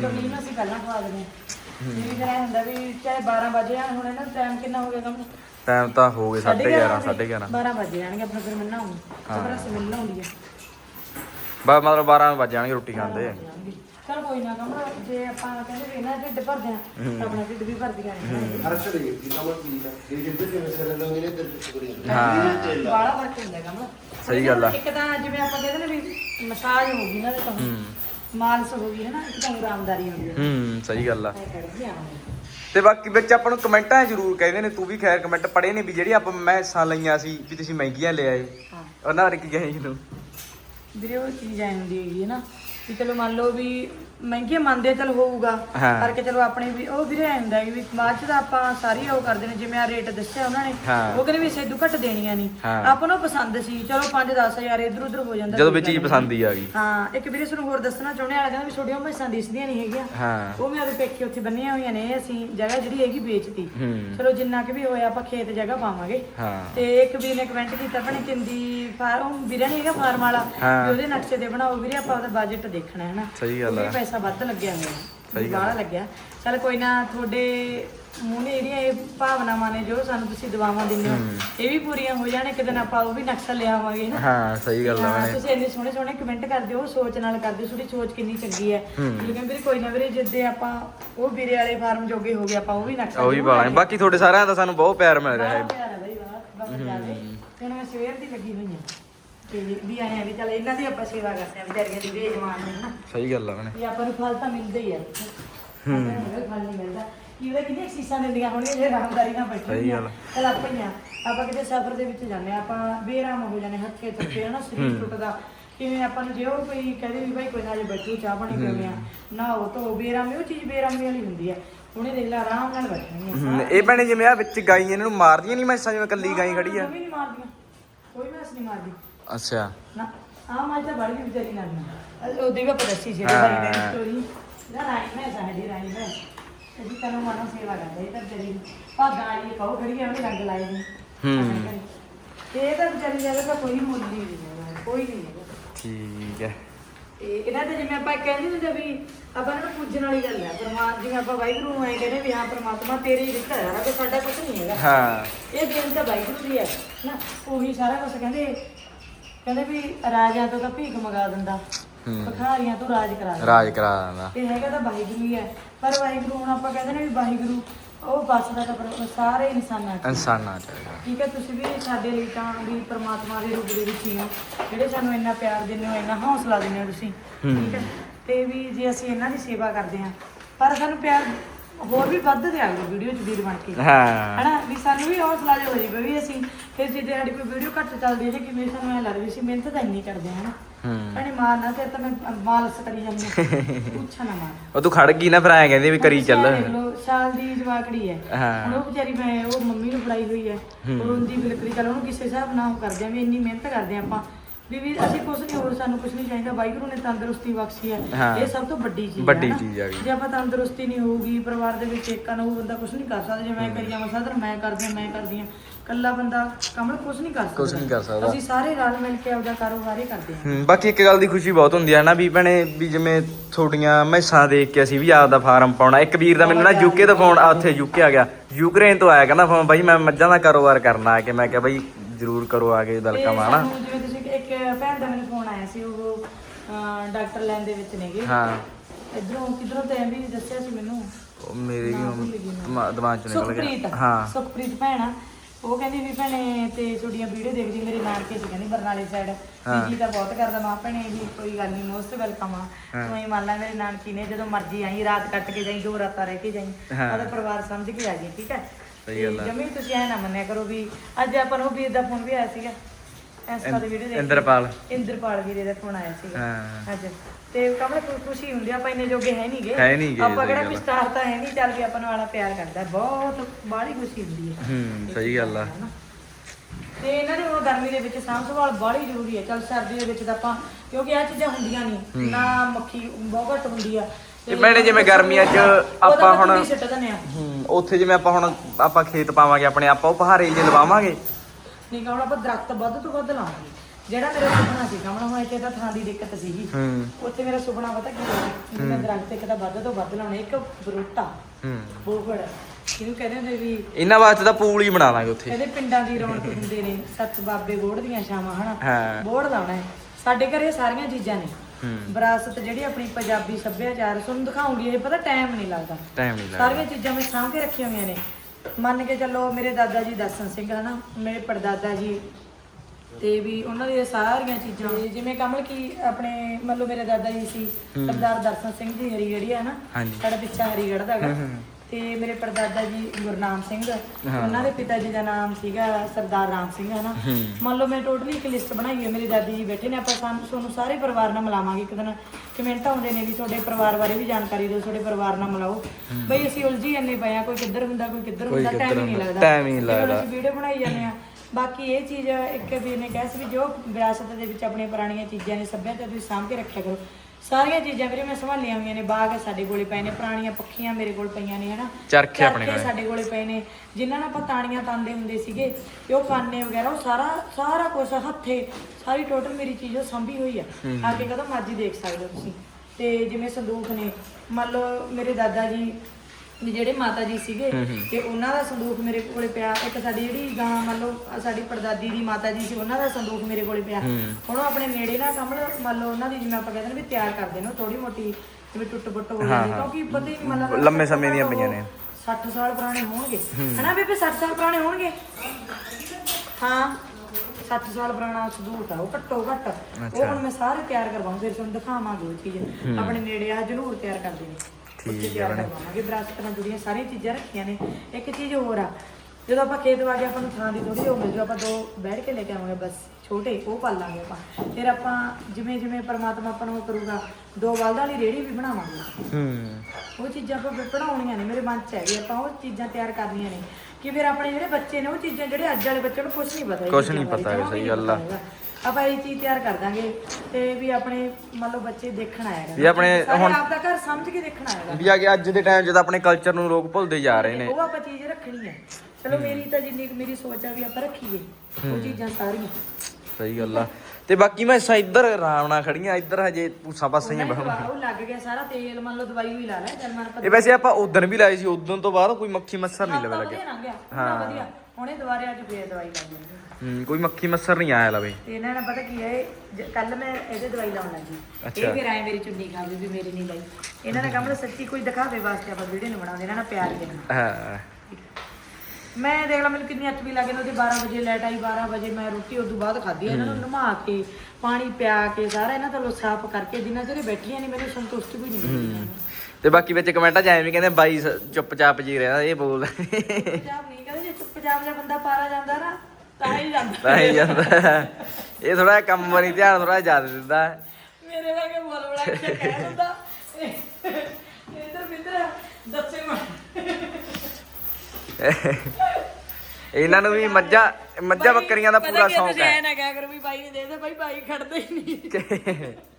ਦੋਨੀ ਨੂੰ ਅਸੀਂ ਪਹਿਲਾਂ ਖਵਾ ਦਿੰਦੇ ਹਾਂ। ਵੀ ਫਿਰ ਐਂ ਹੁੰਦਾ ਵੀ ਚਾਹੇ 12 ਵਜੇ ਆ ਹੁਣ ਇਹਨਾਂ ਟਾਈਮ ਕਿੰਨਾ ਹੋ ਗਿਆ ਕਮਲ ਟਾਈਮ ਤਾਂ ਹੋ ਗਏ 11:30 11:30 12 ਵਜੇ ਜਾਣਗੇ ਆਪਣਾ ਫਿਰ ਮਿਲਣਾ ਹੋਊ। ਸਭਰਾ ਸੇ ਮਿਲਣਾ ਹੁੰਦੀ ਹੈ ਬਾ ਮਤਲਬ 12 ਵਜ ਜਾਣਗੇ ਰੋਟੀ ਖਾਂਦੇ ਕੋਈ ਨਾ ਕਮਲ ਜੇ ਆਪਾਂ ਕਹਿੰਦੇ ਵੀ ਇਹਨਾਂ ਢਿੱਡ ਭਰਦੇ ਆ ਤਾਂ ਆਪਣਾ ਢਿੱਡ ਵੀ ਭਰਦੀਆਂ ਨੇ। ਅਰਸ਼ ਦੇ ਕੀ ਕਮਲ ਕੀ ਦਾ ਇਹ ਜਿੱਦ ਜਿਵੇਂ ਸਿਰ ਲੋਗੇ ਨੇ ਤੇ ਸ਼ੁਕਰੀਆ ਹਾਂ। ਬਾਲਾ ਫ਼ਰਕ ਹੁੰਦਾ ਕਮਲ ਸਹੀ ਗੱਲ ਆ। ਇੱਕ ਤਾਂ ਜਿਵੇਂ ਆਪਾਂ ਕਹਿੰਦੇ ਨੇ ਵੀ ਮਸਾਜ ਹੋ ਗਈ ਨਾ ਤੇ ਤਾਂ ਮਾਲਸ਼ ਹੋ ਗਈ ਹੈ ਨਾ ਇੱਕ ਤਾਂ ਆਰਾਮਦਾਰੀ ਹੁੰਦੀ ਹੈ। ਹੂੰ ਸਹੀ ਗੱਲ ਆ। ਤੇ ਬਾਕੀ ਵਿੱਚ ਆਪਾਂ ਨੂੰ ਕਮੈਂਟਾਂ ਜ਼ਰੂਰ ਕਹਿੰਦੇ ਨੇ ਤੂੰ ਵੀ ਖੈਰ ਕਮੈਂਟ ਪੜ੍ਹੇ ਨੇ ਵੀ ਜਿਹੜੀ ਆਪਾਂ ਮੈਸਾਂ ਲਈਆਂ ਸੀ ਵੀ ਤੁਸੀਂ ਮਹਿੰਗੀਆਂ ਲੈ ਆਏ। ਹਾਂ। ਉਹਨਾਂ ਬਾਰੇ ਕੀ ਕਹੇ ਇਹਨੂੰ ਵੀਰੇ ਉਹ ਚੀਜ਼ ਹੁੰਦੀ ਹੈਗੀ ਹੈ ਨਾ ਵੀ ਚਲੋ ਮੰਨ ਲਓ ਵੀ ਮਹਿੰਗੇ ਮੰਨਦੇ ਚਲ ਹੋਊਗਾ। ਹਾਂ। ਪਰ ਕਿ ਚਲੋ ਆਪਣੇ ਵੀ ਉਹ ਵੀਰੇ ਐ ਹੁੰਦਾ ਵੀ ਬਾਅਦ ਚ ਤਾਂ ਆਪਾਂ ਸਾਰੀ ਉਹ ਕਰਦੇ ਨੇ ਜਿਵੇਂ ਆ ਰੇਟ ਦੱਸਿਆ ਉਹਨਾਂ ਨੇ ਹਾਂ। ਉਹ ਕਹਿੰਦੇ ਵੀ ਸੇਦੂ ਘੱਟ ਦੇਣੀਆਂ ਨਹੀਂ। ਹਾਂ। ਆਪਾਂ ਨੂੰ ਪਸੰਦ ਸੀ ਚਲੋ 5-10 ਹਜ਼ਾਰ ਇਧਰ ਉਧਰ ਹੋ ਜਾਂਦਾ। ਜਦੋਂ ਕੋਈ ਵੀ ਚੀਜ਼ ਪਸੰਦ ਹੀ ਆ ਗਈ। ਹਾਂ ਇੱਕ ਵੀਰੇ ਤੁਹਾਨੂੰ ਹੋਰ ਦੱਸਣਾ ਚਾਹੁੰਦੇ ਆ ਕਹਿੰਦਾ ਵੀ ਛੋਟੀਆਂ ਮੈਸਾਂ ਦਿਸਦੀਆਂ ਨਹੀਂ ਹੈਗੀਆਂ। ਹਾਂ। ਉਹ ਮੇਰੇ ਪੇਕੇ ਉੱਥੇ ਬੰਨੀਆਂ ਹੋਈਆਂ ਨੇ ਅਸੀਂ ਜਗ੍ਹਾ ਜਿਹੜੀ ਹੈਗੀ ਵੇਚਤੀ। ਹੂੰ। ਚਲੋ ਜਿੰਨਾ ਕਿ ਵੀ ਹੋਇਆ ਆਪਾਂ ਖੇਤ ਜਗ੍ਹਾ ਪਾਵਾਂਗੇ। ਹਾਂ। ਤੇ ਇੱਕ ਵੀਰ ਨੇ ਕਮੈਂਟ ਕੀਤਾ ਭਣੇ ਕਿੰਦੀ ਫਾਰਮ ਵੀਰੇ ਨਹੀਂ ਹੈਗਾ ਫਾਰਮ ਵਾਲਾ ਹਾਂ। ਵੀ ਉਹਦੇ ਨਕਸ਼ੇ ਤੇ ਬਣਾਓ। ਵੀਰੇ ਆਪਾਂ ਉਹਦਾ ਬਜਟ ਦੇਖਣਾ ਹੈ ਨਾ। ਸਹੀ ਗੱਲ ਆ। ਪੈਸਾ ਵੱਧ ਲੱਗਿਆ ਹੋਇਆ। ਬਾਹਲਾ ਲੱਗਿਆ। ਚਲ ਕੋਈ ਨਾ ਤੁਹਾਡੇ ਮੂੰਹ ਨੇ ਜਿਹੜੀਆਂ ਇਹ ਭਾਵਨਾਵਾਂ ਨੇ ਜੋ ਸਾਨੂੰ ਤੁਸੀਂ ਦੁਆਵਾਂ ਦਿੰਦੇ ਹੋ ਇਹ ਵੀ ਪੂਰੀਆਂ ਹੋ ਜਾਣ ਇੱਕ ਦਿਨ ਆਪਾਂ ਉਹ ਵੀ ਨਕਸ਼ਾ ਲਿਆਵਾਂਗੇ ਨਾ। ਹਾਂ ਸਹੀ ਗੱਲ ਆ ਤੁਸੀਂ ਇੰਨੇ ਸੋਹਣੇ ਸੋਹਣੇ ਕਮੈਂਟ ਕਰਦੇ ਹੋ ਸੋਚ ਨਾਲ ਕਰਦੇ ਹੋ ਤੁਹਾਡੀ ਸੋਚ ਕਿੰਨੀ ਚੰਗੀ ਹੈ। ਲੇਕਿਨ ਵੀਰੇ ਕੋਈ ਨਾ ਵੀਰੇ ਜਿੱਦੇ ਆਪਾਂ ਉਹ ਵੀਰੇ ਵਾਲੇ ਫਾਰਮ ਜੋਗੇ ਹੋ ਗਏ ਆਪਾਂ ਉਹ ਵੀ ਨਕਸ਼ਾ ਉਹ ਵੀ ਪਾਵਾਂਗੇ ਬਾਕੀ ਤੁਹਾਡੇ ਸਾਰਿਆਂ ਦਾ ਸਾਨੂੰ ਬਹੁਤ ਪਿਆਰ ਮਿਲ ਰਿਹਾ ਹੈ। ਪਿਆਰ ਹੈ ਬਈ ਬਹੁਤ ਜ਼ਿਆਦੇ। ਤੇ ਹੁਣ ਮੈਂ ਸਵੇਰ ਦੀ ਲੱਗੀ ਹੋਈ ਹਾਂ। ਤੇ ਵੀ ਆਏ ਆ ਵੀ ਚੱਲ ਇਹਨਾਂ ਦੀ ਆਪਾਂ ਸੇਵਾ ਕਰਦੇ ਆ ਵਿਚਾਰੀਆਂ ਦੀ ਬੇਜਮਾਨ ਨੇ ਨਾ। ਸਹੀ ਗੱਲ ਆ ਭੈਣੇ। ਵੀ ਆਪਾਂ ਨੂੰ ਫਲ ਤਾਂ ਮਿਲਦਾ ਹੀ ਹੈ। ਹੂੰ ਫਲ ਨਹੀਂ ਮਿਲਦਾ। ਕੀ ਉਹਦਾ ਕਿੰਨੇ ਸੀਸਾਂ ਦਿੰਦੀਆਂ ਹੋਣਗੀਆਂ ਜੇ ਆਰਾਮਦਾਰੀ ਨਾਲ ਬੈਠੇ ਸਹੀ ਗੱਲ। ਚਲ ਆਪਈਆਂ ਆਪਾਂ ਕਿਤੇ ਸਫ਼ਰ ਦੇ ਵਿੱਚ ਜਾਂਦੇ ਹਾਂ, ਆਪਾਂ ਬੇਰਾਮ ਹੋ ਜਾਂਦੇ ਹੱਥੇ ਥੱਕੇ ਹਨਾ ਸਰੀਰ ਟੁੱਟਦਾ। ਕਿਵੇਂ ਆਪਾਂ ਨੂੰ ਜੇ ਉਹ ਕੋਈ ਕਹਦੇ ਵੀ ਭਾਈ ਕੋਈ ਨਾ ਜੇ ਬੈਠੂ ਚਾਹ ਪਾਣੀ ਪੀਉਂਦੇ ਆ। ਨਾ ਉਹ ਤਾਂ ਬੇਰਾਮੀ ਉਹ ਚੀਜ਼ ਬੇਰਾਮੀ ਵਾਲੀ ਹੁੰਦੀ ਹੈ ਉਹਨੇ ਦੇਖ ਲਾ ਆਰਾਮ ਨਾਲ ਬੈਠਣੀ ਇਹ ਭੈਣੇ ਜਿਵੇਂ ਆ ਵਿੱਚ ਗਾਈ ਇਹਨਾਂ ਨੂੰ ਮਾਰਦੀਆਂ ਨਹੀਂ ਮੈਸਾਂ ਜਿਵੇਂ ਕੱਲੀ ਗਾਈ ਖੜੀ ਆ? ਕੋਈ ਨਹੀਂ ਮਾਰਦੀਆਂ। ਕੋਈ ਮੈਸ ਨਹੀਂ ਮਾਰਦੀ। ਅੱਛਾ। ਨਾ ਆ ਮਾਈ ਤਾਂ ਬੜੀ ਵਿਚਾਰੀ ਨਾਲ ਉਹ ਦੇਗਾ ਪੜਸੀ ਸੀ ਹਾਂ। ਬੜੀ ਬੜੀ ਸਟੋਰੀ ਨਾ ਰਾਈ ਮੈਂ ਸਾਡੀ ਰਾਈ ਮੈਂ ਜੀ ਤੈਨੂੰ ਮਨੋਂ ਸੇਵਾ ਕਰਦੇ ਤਾਂ ਵਿਚਾਰੀ ਭਾਗਾਂ ਵਾਲੀ ਕਹੋ ਖੜੀ ਉਹਨੇ ਰੰਗ ਲਾਏ ਨੇ ਹੂੰ। ਇਹ ਤਾਂ ਵਿਚਾਰੀ ਦਾ ਤਾਂ ਕੋਈ ਮੁੱਲ ਨਹੀਂ ਕੋਈ ਨਹੀਂ। ਠੀਕ ਹੈ। ਇਹਨਾਂ ਤੇ ਜਿਵੇਂ ਆਪਾਂ ਕਹਿੰਦੇ ਹੁੰਦੇ ਵੀ ਆਪਾਂ ਨੂੰ ਪੂਜਣ ਵਾਲੀ ਗੱਲ ਹੈ ਪਰਮਾਤਮਾ ਜਿਵੇਂ ਆਪਾਂ ਵਾਹਿਗੁਰੂ ਨੂੰ ਐਂ ਕਹਿੰਦੇ ਵੀ ਹਾਂ ਪਰਮਾਤਮਾ ਤੇਰੇ ਹੀ ਦਿੱਤਾ ਹੈ ਕਿ ਸਾਡਾ ਕੁਝ ਨਹੀਂ ਹੈਗਾ। ਹਾਂ। ਇਹ ਦੇਣ ਤਾਂ ਵਾਹਿਗੁਰੂ ਦੀ ਹੈ ਨਾ ਉਹੀ ਸਾਰਾ ਕੁਝ ਕਹਿੰਦੇ ਕਹਿੰਦੇ ਵੀ ਰਾਜਿਆਂ ਤੋਂ ਤਾਂ ਭੀਖ ਮੰਗਾ ਦਿੰਦਾ। ਭਖਾਰੀਆਂ ਤੋਂ ਰਾਜ ਕਰਾ ਦਿੰਦਾ। ਰਾਜ ਕਰਾ ਦਿੰਦਾ। ਇਹ ਹੈਗਾ ਤਾਂ ਵਾਹਿਗੁਰੂ ਹੀ ਹੈ। ਪਰ ਵਾਹਿਗੁਰੂ ਹੁਣ ਆਪਾਂ ਕਹਿੰਦੇ ਨੇ ਵੀ ਵਾਹਿਗੁਰੂ ਉਹ ਬਸਦਾ ਤਾਂ ਪਰ- ਸਾਰੇ ਇਨਸਾਨਾਂ 'ਚ। ਇਨਸਾਨਾਂ ਚਾਹੀਦਾ ਠੀਕ ਹੈ ਤੁਸੀਂ ਵੀ ਸਾਡੇ ਲਈ ਤਾਂ ਵੀ ਪ੍ਰਮਾਤਮਾ ਦੇ ਰੂਪ ਦੇ ਵਿੱਚ ਹੀ ਹੋ। ਜਿਹੜੇ ਸਾਨੂੰ ਇੰਨਾ ਪਿਆਰ ਦਿੰਦੇ ਹੋ ਇੰਨਾ ਹੌਸਲਾ ਦਿੰਦੇ ਹੋ ਤੁਸੀਂ। ਠੀਕ ਹੈ ਤੇ ਵੀ ਜੇ ਅਸੀਂ ਇਹਨਾਂ ਦੀ ਸੇਵਾ ਕਰਦੇ ਹਾਂ ਪਰ ਸਾਨੂੰ ਪਿਆਰ ਹੋਰ ਵੀ ਵੱਧ ਦਿਆ ਕਰੋ ਵੀਡੀਓ 'ਚ ਵੀਰ ਬਣ ਕੇ। ਹਾਂ। ਹਨਾ? ਵੀ ਸਾਨੂੰ ਵੀ ਹੌਸਲਾ ਜਿਹਾ ਹੋ ਜਾਵੇ ਵੀ ਅਸੀਂ ਫਿਰ ਜੇ ਸਾਡੀ ਕੋਈ ਵੀਡੀਓ ਘੱਟ ਚੱਲਦੀ ਹੈ ਜੇ ਕਿਵੇਂ ਸਾਨੂੰ ਐ ਲੱਗਦਾ ਅਸੀਂ ਮਿਹਨਤ ਤਾਂ ਇੰਨੀ ਕਰਦੇ ਹਾਂ ਹਨਾ? ਭੈਣੇ ਮਾਰ ਨਾ ਤੇ ਤਾਂ ਮੈਂ ਮਾਲਸ ਕਰੀ ਜਾਂਦੀ [laughs] ਪੁੱਛਾ ਨਾ ਮਾਰ। ਉਹ ਤੂੰ ਖੜ ਗਈ ਨਾ ਫਿਰ ਐਂ ਕਹਿੰਦੇ ਵੀ ਕਰੀ ਚੱਲ। ਦੇਖ ਲਓ ਸਾਲ ਦੀ ਜਵਾਕੜੀ ਹੈ। ਹਾਂ। ਹੁਣ ਉਹ ਵਿਚਾਰੀ ਮੈਂ ਉਹ ਮੰਮੀ ਨੂੰ ਫੜਾਈ ਹੋਈ ਹੈ। ਉਹ ਰੋਂਦੀ ਬਿਲਕੁਲ ਚੱਲ ਉਹਨੂੰ ਕਿਸੇ ਹਿਸਾਬ ਨਾਲ ਉਹ ਕਰਦੇ ਆ ਵੀ ਇੰਨੀ ਮਿਹਨਤ ਕਰਦੇ ਆ ਆਪਾਂ। ਵੀ ਵੀ ਅਸੀਂ ਕੁਝ ਨਹੀਂ ਹੋਰ ਸਾਨੂੰ ਕੁਝ ਨਹੀਂ ਚਾਹੀਦਾ। ਵਾਹਿਗੁਰੂ ਨੇ ਤੰਦਰੁਸਤੀ ਬਖਸ਼ੀ ਹੈ। ਹਾਂ। ਇਹ ਸਭ ਤੋਂ ਵੱਡੀ ਚੀਜ਼ ਹੈ ਵੱਡੀ ਨਾ। ਚੀਜ਼ ਆ ਗਈ। ਜੇ ਆਪਾਂ ਤੰਦਰੁਸਤੀ ਨਹੀਂ ਹੋਊਗੀ ਪਰਿਵਾਰ ਦੇ ਵਿੱਚ ਏਕਾ ਨਾ ਹੋਊ ਬੰਦਾ ਕੁਝ ਨਹੀਂ ਕਰ ਸਕਦਾ। ਜੇ ਮੈਂ ਕਰੀ ਜਾਵਾਂ ਸਾਧਰ ਮੈਂ ਕਰਦੀ ਹਾਂ ਮੈਂ ਕਰਦੀ ਹਾਂ। ਕੱਲਾ ਬੰਦਾ ਕਮਲ ਕੁਝ ਨਹੀਂ ਕਰ ਸਕਦਾ ਕੁਛ ਨਹੀਂ ਕਰ ਸਕਦਾ। ਅਸੀਂ ਸਾਰੇ ਰਲ ਮਿਲ ਕੇ ਆਪਦਾ ਕਾਰੋਬਾਰ ਹੀ ਕਰਦੇ ਹਾਂ। ਹੂੰ ਬਾਕੀ ਇੱਕ ਗੱਲ ਦੀ ਖੁਸ਼ੀ ਬਹੁਤ ਹੁੰਦੀ ਹੈ ਨਾ ਵੀ ਭੈਣੇ ਵੀ ਜਿਵੇਂ ਤੁਹਾਡੀਆਂ ਮੈਸਾਂ ਦੇਖ ਕੇ ਅਸੀਂ ਵੀ ਆਪਦਾ ਫਾਰਮ ਪਾਉਣਾ। ਇੱਕ ਵੀਰ ਦਾ ਮੈਨੂੰ ਨਾ ਯੂਕੇ ਤੋਂ ਫੋਨ ਆ ਉੱਥੇ ਯੂਕੇ ਆ ਗਿਆ। ਯੂਕਰੇਨ ਤੋਂ ਆਇਆ ਕਹਿੰਦਾ ਫੋਨ ਬਾਈ ਮੈਂ ਮੱਝਾਂ ਦਾ ਕਾਰੋਬਾਰ ਕਰਨਾ ਆ ਕੇ ਮੈਂ ਕਿਹਾ ਬਾਈ ਜ਼ਰੂਰ ਕਰੋ ਆ ਕੇ ਵੈਲਕਮ ਆ ਨਾ ਸਾਨੂੰ ਜਿਵੇਂ ਤੁਸੀਂ ਇੱਕ ਭੈਣ ਦਾ ਮੈਨੂੰ ਫੋਨ ਆਇਆ ਸੀ ਉਹ ਡਾਕਟਰ ਲਾਈਨ ਦੇ ਵਿੱਚ ਨੇਗੇ। ਹਾਂ। ਇਧਰੋਂ ਕਿਧਰੋਂ ਤੇ ਵੀ ਦੱਸਿਆ ਸੀ ਮੈਨੂੰ। ਉਹ ਮੇਰੇ ਦਿਮਾਗ ਚੋਂ ਨਿਕਲ ਗਿਆ। ਹਾਂ। ਸੁਖਪ੍ਰੀਤ ਭੈਣ ਆ। ਉਹ ਕਹਿੰਦੀ ਵੀ ਭੈਣੇ ਤੇ ਤੁਹਾਡੀਆਂ ਵੀਡੀਓ ਦੇਖਦੀ ਮੇਰੇ ਨਾਨਕੇ ਸੀ ਕਹਿੰਦੀ ਬਰਨਾਲੇ ਸਾਈਡ ਹਾਂ। ਜੀ ਤਾਂ ਬਹੁਤ ਕਰਦਾ। ਮਾਂ ਭੈਣੇ ਵੀ ਕੋਈ ਗੱਲ ਨਹੀਂ ਮੋਸਟ ਵੈਲਕਮ ਆ। ਤੂੰ ਹੀ ਮੰਨ ਲੈ ਮੇਰੇ ਨਾਨਕੀ ਨੇ ਜਦੋਂ ਮਰਜ਼ੀ ਆਈ ਰਾਤ ਕੱਟ ਕੇ ਜਾਈ ਦੋ ਰਾਤਾਂ ਰਹਿ ਕੇ ਜਾਈ ਹਾਂ। ਉਹਦਾ ਪਰਿਵਾਰ ਸਮਝ ਕੇ ਆ ਗਈ ਠੀਕ ਹੈ? ਸਹੀ ਗੱਲ ਆ। ਜਮੀ ਤੁਸੀਂ ਐ ਨਾ ਮੰਨਿਆ ਕਰੋ ਵੀ ਅੱਜ ਆਪਾਂ ਨੂੰ ਵੀਰ ਦਾ ਫੋਨ ਵੀ ਆਇਆ ਸੀਗਾ। ਵੀਡੀਓ ਦੇਖ। ਇੰਦਰਪਾਲ। ਇੰਦਰਪਾਲ ਵੀਰੇ ਦਾ ਫੋਨ ਆਇਆ ਸੀਗਾ ਹਾਂ। ਅੱਜ। ਤੇ ਕਮਲ ਖੁਸ਼ੀ ਹੁੰਦੀ ਆ, ਆਪਾਂ ਇੰਨੇ ਜੋਗੇ ਹੈ ਨਹੀਂਗੇ ਹੈ ਨੀ ਗੇ, ਆਪਾਂ ਸਹੀ ਕਿਹੜਾ ਗੱਲ ਆ। ਤਾਂ ਹੈ ਨਹੀਂ ਚੱਲ ਵੀ ਆਪਾਂ ਨੂੰ ਵਾਲਾ ਪਿਆਰ ਕਰਦਾ ਬਹੁਤ ਬਾਹਲੀ ਖੁਸ਼ੀ ਹੁੰਦੀ ਹੈ ਹੂੰ ਸਹੀ ਗੱਲ ਆ। ਹਨਾ। ਤੇ ਇਹਨਾਂ ਦੇ ਹੁਣ ਗਰਮੀ ਦੇ ਵਿੱਚ ਸਾਂਭ ਸੰਭਾਲ ਬਾਹਲੀ ਜ਼ਰੂਰੀ ਹੈ ਚੱਲ ਸਰਦੀ ਦੇ ਵਿੱਚ ਤਾਂ ਆਪਾਂ ਕਿਉਂਕਿ ਆ ਚੀਜ਼ਾਂ ਹੁੰਦੀਆਂ ਨਹੀਂ ਨਾ ਮੱਖੀ ਬਹੁਤ ਘੱਟ ਹੁੰਦੀ ਆ। ਤੇ ਭੈਣੇ ਜਿਵੇਂ ਗਰਮੀਆਂ 'ਚ ਆਪਾਂ ਹੁਣ- ਸਿੱਟ ਦਿੰਦੇ ਆ। ਹੂੰ ਉੱਥੇ ਜਿਵੇਂ ਆਪਾਂ ਹੁਣ ਆਪਾਂ ਖੇਤ ਪਾਵਾਂਗੇ ਆਪਣੇ ਆਪਾਂ ਉਹ ਪਹਾੜੇ ਜੇ ਲਵਾਵਾਂਗੇ। ਨਹੀਂ ਕਹਣਾ ਆਪਾਂ ਦਰਖਤ ਵੱਧ ਤੋਂ ਵੱਧ ਲਾਵਾਂਗੇ। ਜਿਹੜਾ ਮੇਰਾ ਸੁਪਨਾ ਸੀ ਕਹਣਾ ਹੁਣ ਇੱਥੇ ਤਾਂ ਥਾਂ ਦੀ ਦਿੱਕਤ ਸੀਗੀ। ਹੂੰ। ਉੱਥੇ ਮੇਰਾ ਸੁਪਨਾ ਪਤਾ ਕੀ ਕਿ ਮੈਂ ਦਰਖਤ ਇੱਕ ਤਾਂ ਵੱਧ ਤੋਂ ਵੱਧ ਲਾਉਣੇ ਇੱਕ ਬਰੂਟਾ। ਹੂੰ। ਬੋਗੜ ਇਹਨੂੰ ਕਹਿੰਦੇ ਹੁੰਦੇ ਵੀ ਇਹਨਾਂ ਵਾਸਤੇ ਤਾਂ ਪੂਲ ਹੀ ਬਣਾ ਦਾਂਗੇ ਉੱਥੇ। ਇਹਦੇ ਪਿੰਡਾਂ ਦੀ ਰੌਣਕ ਹੁੰਦੇ ਨੇ ਸੱਤ ਬਾਬੇ ਗੋੜ ਦੀਆਂ ਛਾਵਾਂ ਹਨਾ? ਹਾਂ। ਬੋੜ ਲਾਉਣਾ ਹੈ। ਸਾਡੇ ਘਰੇ ਸਾਰੀਆਂ ਚੀਜ਼ਾਂ ਨੇ। ਹੂੰ। ਵਿਰਾਸਤ ਜਿਹੜੀ ਆਪਣੀ ਪੰਜਾਬੀ ਸੱਭਿਆਚਾਰ ਤੁਹਾਨੂੰ ਦਿਖਾਉਂਗੀ ਇਹ ਪਤਾ ਟਾਈਮ ਨਹੀਂ ਲੱਗਦਾ। ਟਾਈਮ ਨਹੀਂ ਲੱਗਦਾ। ਸਾਰੀਆਂ ਚੀਜ਼ਾਂ ਮੈਂ ਸਾਂਭ ਕੇ ਰੱਖੀਆਂ ਹੋਈਆਂ ਨੇ। ਮੰਨ ਕੇ ਚੱਲੋ ਮੇਰੇ ਦਾਦਾ ਜੀ ਦਰਸ਼ਨ ਸਿੰਘ ਹਨਾ ਮੇਰੇ ਪੜਦਾਦਾ ਜੀ ਤੇ ਵੀ ਉਹਨਾਂ ਦੀਆਂ ਸਾਰੀਆਂ ਚੀਜ਼ਾਂ। ਤੇ ਜਿਵੇਂ ਕਮਲ ਕੀ ਆਪਣੇ ਮੰਨ ਲਓ ਮੇਰੇ ਦਾਦਾ ਜੀ ਸੀ ਸਰਦਾਰ ਦਰਸ਼ਨ ਸਿੰਘ ਜੀ ਹਰੀ ਜਿਹੜੀ ਹੈ ਨਾ ਹਾਂਜੀ। ਸਾਡਾ ਪਿੱਛਾ ਹਰੀਗੜ੍ਹ ਦਾ ਹੈਗਾ ਤੇ ਮੇਰੇ ਪੜਦਾਦਾ ਜੀ ਗੁਰਨਾਮ ਸਿੰਘ ਉਹਨਾਂ ਦੇ ਪਿਤਾ ਜੀ ਦਾ ਨਾਮ ਸੀਗਾ ਸਰਦਾਰ ਰਾਮ ਸਿੰਘ ਹੈ। ਨਾ ਮੰਨ ਲਓ ਮੈਂ ਟੋਟਲੀ ਇੱਕ ਲਿਸਟ ਬਣਾਈ ਹੈ ਮੇਰੀ ਦਾਦੀ ਜੀ ਬੈਠੇ ਨੇ ਆਪਾਂ ਸਾਨੂੰ ਤੁਹਾਨੂੰ ਸਾਰੇ ਪਰਿਵਾਰ ਨਾਲ ਮਿਲਾਵਾਂਗੇ ਇੱਕ ਦਿਨ। ਕਮੈਂਟ ਆਉਂਦੇ ਨੇ ਵੀ ਤੁਹਾਡੇ ਪਰਿਵਾਰ ਬਾਰੇ ਵੀ ਜਾਣਕਾਰੀ ਦਿਓ ਤੁਹਾਡੇ ਪਰਿਵਾਰ ਨਾਲ ਮਿਲਾਓ। ਬਈ ਅਸੀਂ ਉਲਝੀ ਜੰਨੇ ਪਏ ਆ ਕੋਈ ਕਿੱਧਰ ਹੁੰਦਾ ਕੋਈ ਕਿੱਧਰ ਹੁੰਦਾ ਟਾਈਮ ਹੀ ਨਹੀਂ ਲੱਗਦਾ। time ਹੀ ਨਹੀਂ ਲੱਗਦਾ। ਅਸੀਂ ਵੀਡੀਓ ਬਣਾਈ ਜਾਂਦੇ ਆ ਬਾਕੀ ਇਹ ਚੀਜ਼ ਇੱਕ ਵੀਰ ਨੇ ਕਿਹਾ ਸੀ ਵੀ ਜੋ ਵਿਰਾਸਤ ਦੇ ਵਿੱਚ ਆਪਣੀਆਂ ਪੁਰਾਣੀਆਂ ਚੀਜ਼ਾਂ ਨੇ ਸੱਭਿਆਚਾਰ ਤੁਸੀਂ ਸਾਂਭ ਕੇ ਰੱਖਿਆ ਕਰੋ। ਸਾਰੀਆਂ ਚੀਜ਼ਾਂ ਵੀਰੇ ਮੈਂ ਸੰਭਾਲੀਆਂ ਹੋਈਆਂ ਨੇ। ਬਾਗ ਸਾਡੇ ਕੋਲੇ ਪਏ ਨੇ ਪੁਰਾਣੀਆਂ ਪੱਖੀਆਂ ਮੇਰੇ ਕੋਲ ਪਈਆਂ ਨੇ ਹਨਾ? ਚਰਖੇ ਆਪਣੇ ਕੋਲੇ। ਸਾਡੇ ਕੋਲੇ ਪਏ ਨੇ ਜਿਨ੍ਹਾਂ ਨਾਲ ਆਪਾਂ ਤਾਣੀਆਂ ਤਾਂਦੇ ਹੁੰਦੇ ਸੀਗੇ ਤੇ ਉਹ ਕਾਨੇ ਵਗੈਰਾ ਉਹ ਸਾਰਾ ਸਾਰਾ ਕੁਝ ਹੱਥੇ ਸਾਰੀ ਟੋਟਲ ਮੇਰੀ ਚੀਜ਼ ਉਹ ਸੰਭੀ ਹੋਈ ਆ। ਆ ਕੇ ਕਦੋਂ ਮਰਜ਼ੀ ਦੇਖ ਸਕਦੇ ਹੋ ਤੁਸੀਂ। ਤੇ ਜਿਵੇਂ ਸੰਦੂਕ ਨੇ ਮੰਨ ਲਓ ਮੇਰੇ ਦਾਦਾ ਜੀ ਵੀ ਜਿਹੜੇ ਮਾਤਾ ਜੀ ਸੀਗੇ ਤੇ ਉਹਨਾਂ ਦਾ ਸੰਦੂਕ ਮੇਰੇ ਕੋਲੇ ਪਿਆ। ਇੱਕ ਸਾਡੀ ਜਿਹੜੀ ਗਾਂ ਮੰਨ ਲਓ ਸਾਡੀ ਪੜਦਾਦੀ ਦੀ ਮਾਤਾ ਜੀ ਸੀ ਉਹਨਾਂ ਦਾ ਸੰਦੂਕ ਮੇਰੇ ਕੋਲੇ ਪਿਆ। ਹੁਣ ਉਹ ਆਪਣੇ ਨੇੜੇ ਨਾ ਕਮਲ ਮੰਨ ਲਓ ਉਹਨਾਂ ਦੀ ਜਿਵੇਂ ਆਪਾਂ ਕਹਿੰਦੇ ਨੇ ਵੀ ਤਿਆਰ ਕਰਦੇ ਨੇ ਥੋੜੀ ਮੋਟੀ ਜਿਵੇਂ ਟੁੱਟ ਪੁੱਟ ਹੋ ਜਾਂਦੀ ਕਿਉਂਕਿ ਪਤਾ ਹੀ ਲਓ ਲੰਮੇ ਸਮੇਂ ਦੀਆਂ ਪਈਆਂ ਨੇ। 60 ਸਾਲ ਪੁਰਾਣੇ ਹੋਣਗੇ। ਹਨਾ ਬੇਬੇ 60 ਸਾਲ ਪੁਰਾਣੇ ਹੋਣਗੇ? ਹਾਂ। 60 ਸਾਲ ਪੁਰਾਣਾ ਸਬੂਤ ਆ ਉਹ ਘੱਟੋ ਘੱਟ। ਉਹ ਹੁਣ ਮੈਂ ਸਾਰੇ ਤਿਆਰ ਕਰਵਾਉਂ ਫਿਰ ਤੁਹਾਨੂੰ ਦਿਖਾਵਾਂਗੇ ਉਹ ਚੀਜ਼। ਆਪਣੇ ਨੇੜੇ ਆ ਜ਼ਰੂਰ ਤਿਆਰ ਕਰਦੇ ਨੇ। ਠੀਕ ਹੈ ਕਰਵਾਵਾਂਗੇ। ਵਿਰਾਸਤ ਨਾਲ ਜੁੜੀਆਂ ਸਾਰੀਆਂ ਚੀਜ਼ਾਂ ਰੱਖੀਆਂ ਨੇ ਇੱਕ ਚੀਜ਼ ਹੋਰ ਆ ਜਦੋਂ ਆਪਾਂ ਖੇਤ ਵਾ ਕੇ ਆਪਾਂ ਨੂੰ ਥਾਂ ਦੀ ਥੋੜੀ ਉਹ ਮਿਲ ਜੂ ਆਪਾਂ ਦੋ ਬੈਠ ਕੇ ਲੈ ਕੇ ਆਵਾਂਗੇ ਬਸ ਛੋਟੇ ਉਹ ਪਾਲ ਲਾਂਗੇ ਆਪਾਂ। ਫਿਰ ਆਪਾਂ ਜਿਵੇਂ ਜਿਵੇਂ ਪਰਮਾਤਮਾ ਆਪਾਂ ਨੂੰ ਉਹ ਕਰੂਗਾ ਦੋ ਬਲਦਾਂ ਵਾਲੀ ਰੇੜੀ ਵੀ ਬਣਾਵਾਂਗੇ। ਹੂੰ। ਉਹ ਚੀਜ਼ਾਂ ਆਪਾਂ ਵੀ ਪੜਾਉਣੀਆਂ ਨੇ ਮੇਰੇ ਮਨ 'ਚ ਹੈ ਵੀ ਆਪਾਂ ਉਹ ਚੀਜ਼ਾਂ ਤਿਆਰ ਕਰਨੀਆਂ ਨੇ। ਕਿ ਫਿਰ ਆਪਣੇ ਜਿਹੜੇ ਬੱਚੇ ਨੇ ਉਹ ਚੀਜ਼ਾਂ ਜਿਹੜੇ ਅੱਜ ਵਾਲੇ ਬੱਚੇ ਨੂੰ ਕੁਝ ਨਹੀਂ ਪਤਾ ਕੁਛ ਨਹੀਂ ਪਤਾ ਹੈਗਾ, ਸਹੀ ਗੱਲ ਆ। ਪਤਾ। ਆਪਾਂ ਇਹ ਚੀਜ਼ ਤਿਆਰ ਕਰ ਦਾਂਗੇ ਤੇ ਵੀ ਆਪਣੇ ਮੰਨ ਲਓ ਬੱਚੇ ਦੇਖਣ ਆਏਗਾ ਵੀ ਆਪਣੇ ਹੁਣ- ਆਪ ਦਾ ਘਰ ਸਮਝ ਕੇ ਦੇਖਣ ਆਏਗਾ ਵੀ ਆ ਕਿ ਅੱਜ ਦੇ ਟਾਈਮ 'ਚ ਤਾਂ ਆਪਣੇ ਕਲਚਰ ਨੂੰ ਲੋਕ ਭੁੱਲਦੇ ਜਾ ਰਹੇ ਨੇ। ਉਹ ਆਪਾਂ ਚੀਜ਼ ਰੱਖਣੀ ਹੈ ਚਲੋ ਮੇਰੀ ਤਾਂ ਜਿੰਨੀ ਕੁ ਮੇਰੀ ਸੋਚ ਆ ਵੀ ਆਪਾਂ ਰੱਖੀਏ ਉਹ ਚੀਜ਼ਾਂ ਸਾਰੀਆਂ। ਸਹੀ ਗੱਲ ਆ। ਤੇ ਬਾਕੀ ਮੈਂ ਸਾ ਇੱਧਰ ਨਾਲ ਖੜੀਆਂ ਇੱਧਰ ਹਜੇ ਪੂਸਾ ਪਾਸੇ ਹੀ ਨੇ ਉਹ ਲੱਗ ਗਿਆ ਸਾਰਾ ਤੇਲ ਮੰਨ ਲਓ ਦਵਾਈ ਵੀ ਲਾ ਲੈ ਜਦ ਮਨ ਇਹ ਵੈਸੇ ਆਪਾਂ ਉਦੋਂ ਵੀ ਲਾਏ ਸੀ ਉਦੋਂ ਤੋਂ ਬਾਅਦ ਕੋਈ ਮੱਖੀ ਮੱਛਰ ਨਹੀਂ ਲੱਗਿਆ। ਪੂਰਾ ਵਧੀਆ। ਹੁਣੇ ਦੁਬਾਰੇ ਅੱਜ ਫੇਰ ਦਵਾਈ ਗਈ ਹੂੰ ਕੋਈ ਮੱਖੀ ਮੱਛਰ ਨਹੀਂ ਆਇਆ ਲਵੇ। ਤੇ ਇਹਨਾਂ ਨੇ ਪਤਾ ਕੀ ਹੈ ਕੱਲ ਮੈਂ ਇਹਦੇ ਦਵਾਈ ਲਾਉਣ ਲੱਗੀ। ਇਹ ਫਿਰ ਆਏ ਮੇਰੀ ਚੁੰਨੀ ਖਾ ਗਈ ਵੀ ਮੇਰੀ ਨਹੀਂ ਲਈ। ਇਹਨਾਂ ਨੇ ਕਮਲ ਸੱਚੀ ਕੋਈ ਦਿਖਾਵੇ ਵਾਸਤੇ ਆਪਾਂ ਵੀਡੀਓ ਨੂੰ ਬਣਾਉਂਦੇ ਇਹਨਾਂ ਨਾਲ ਪਿਆਰ ਦੇਣਾ। ਹਾਂ। ਮੈਂ ਦੇਖ ਲਾ ਮੈਨੂੰ ਕਿੰਨੀ ਅੱਛੀ ਲੱਗੇ ਨੇ ਉਹਦੇ 12 ਵਜੇ ਲੈਟ ਆਈ 12 ਵਜੇ ਮੈਂ ਰੋਟੀ ਉਦੋਂ ਬਾਅਦ ਖਾਧੀ ਇਹਨਾਂ ਨੂੰ ਨਮਾ ਕੇ ਪਾਣੀ ਪਿਆ ਕੇ ਸਾਰਾ ਇਹਨਾਂ ਤੋਂ ਸਾਫ਼ ਕਰਕੇ ਜਿੰਨਾ ਚਿਰ ਬੈਠੀਆਂ ਨਹੀਂ ਮੈਨੂੰ ਸੰਤੁਸ਼ਟੀ ਵੀ ਨਹੀਂ ਤੇ ਬਾਕੀ ਵਿੱਚ ਕਮੈਂਟਾਂ ਐਵੇਂ ਵੀ ਕਹਿੰਦੇ ਬਾਈ ਚੁੱਪਚਾਪ ਜੀ ਰਿਹਾ ਇਹ ਬੋਲਦਾ। ਪੰਜਾਬ ਨਹੀਂ ਕਹਿੰਦੇ ਜੇ ਚੁੱਪ ਜਾਪ ਜਿਹਾ ਬੰਦਾ ਪਾਰਾ ਜਾਂਦਾ ਨਾ ਤਾਂ ਹੀ ਜਾਂਦਾ। ਤਾਂ ਹੀ ਜਾਂਦਾ। ਇਹ ਥੋੜਾ ਕੰਮ ਵਾਲੀ ਧਿਆਨ ਥੋੜਾ ਜ਼ਿਆਦਾ ਦਿੰਦਾ। ਮੇਰੇ ਵਰਗੇ ਬੋਲ ਬੜਾ ਕੇ ਕਹਿ ਦਿੰਦਾ। ਇਧਰ ਬਿੱਧਰ ਦੱਸੇ ਮੈਂ। ਇਹਨਾਂ ਨੂੰ ਵੀ ਮੱਝਾਂ ਮੱਝਾਂ ਬੱਕਰੀਆਂ ਦਾ ਪੂਰਾ ਸ਼ੌਂਕ ਹੈ। ਨਾ ਕਹਿ ਕਰੋ ਵੀ ਬਾਈ ਨੇ ਦੇ ਦੇ ਬਾਈ ਬਾਈ ਖੜਦਾ ਹੀ ਨਹੀਂ। [laughs]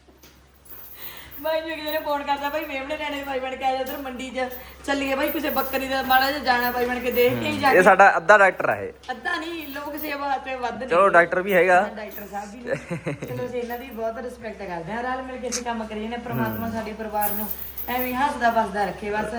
ਬਾਈ ਨੇ ਫੋਨ ਕਰਦਾ ਬਾਈ ਮੇਮਣੇ ਲੈਣੇ ਬਾਈ ਬਣ ਕੇ ਆ ਜਾ ਉਧਰ ਮੰਡੀ 'ਚ। ਚੱਲੀਏ ਬਾਈ ਕਿਸੇ ਬੱਕਰੀ ਦਾ ਮਾੜਾ ਜਿਹਾ ਜਾਣਾ ਬਾਈ ਬਣ ਕੇ ਦੇਖ ਕੇ ਹੀ ਜਾ ਇਹ ਸਾਡਾ ਅੱਧਾ ਡਾਕਟਰ ਆ ਇਹ। ਅੱਧਾ ਨਹੀਂ ਲੋਕ ਸੇਵਾ ਤੇ ਵੱਧ ਨੇ ਚਲੋ ਡਾਕਟਰ ਵੀ ਹੈਗਾ। ਡਾਕਟਰ ਸਾਹਿਬ ਵੀ ਨੇ। ਚਲੋ ਅਸੀਂ ਇਹਨਾਂ ਦੀ ਬਹੁਤ ਰਿਸਪੈਕਟ ਕਰਦੇ ਹਾਂ। ਰਲ ਮਿਲ ਕੇ ਅਸੀਂ ਕੰਮ ਕਰੀਏ ਨੇ ਪ੍ਰਮਾਤਮਾ ਸਾਡੇ ਪਰਿਵਾਰ ਨੂੰ ਐਵੇਂ ਹੀ ਹੱਸਦਾ ਬਸਦਾ ਰੱਖੇ ਬਸ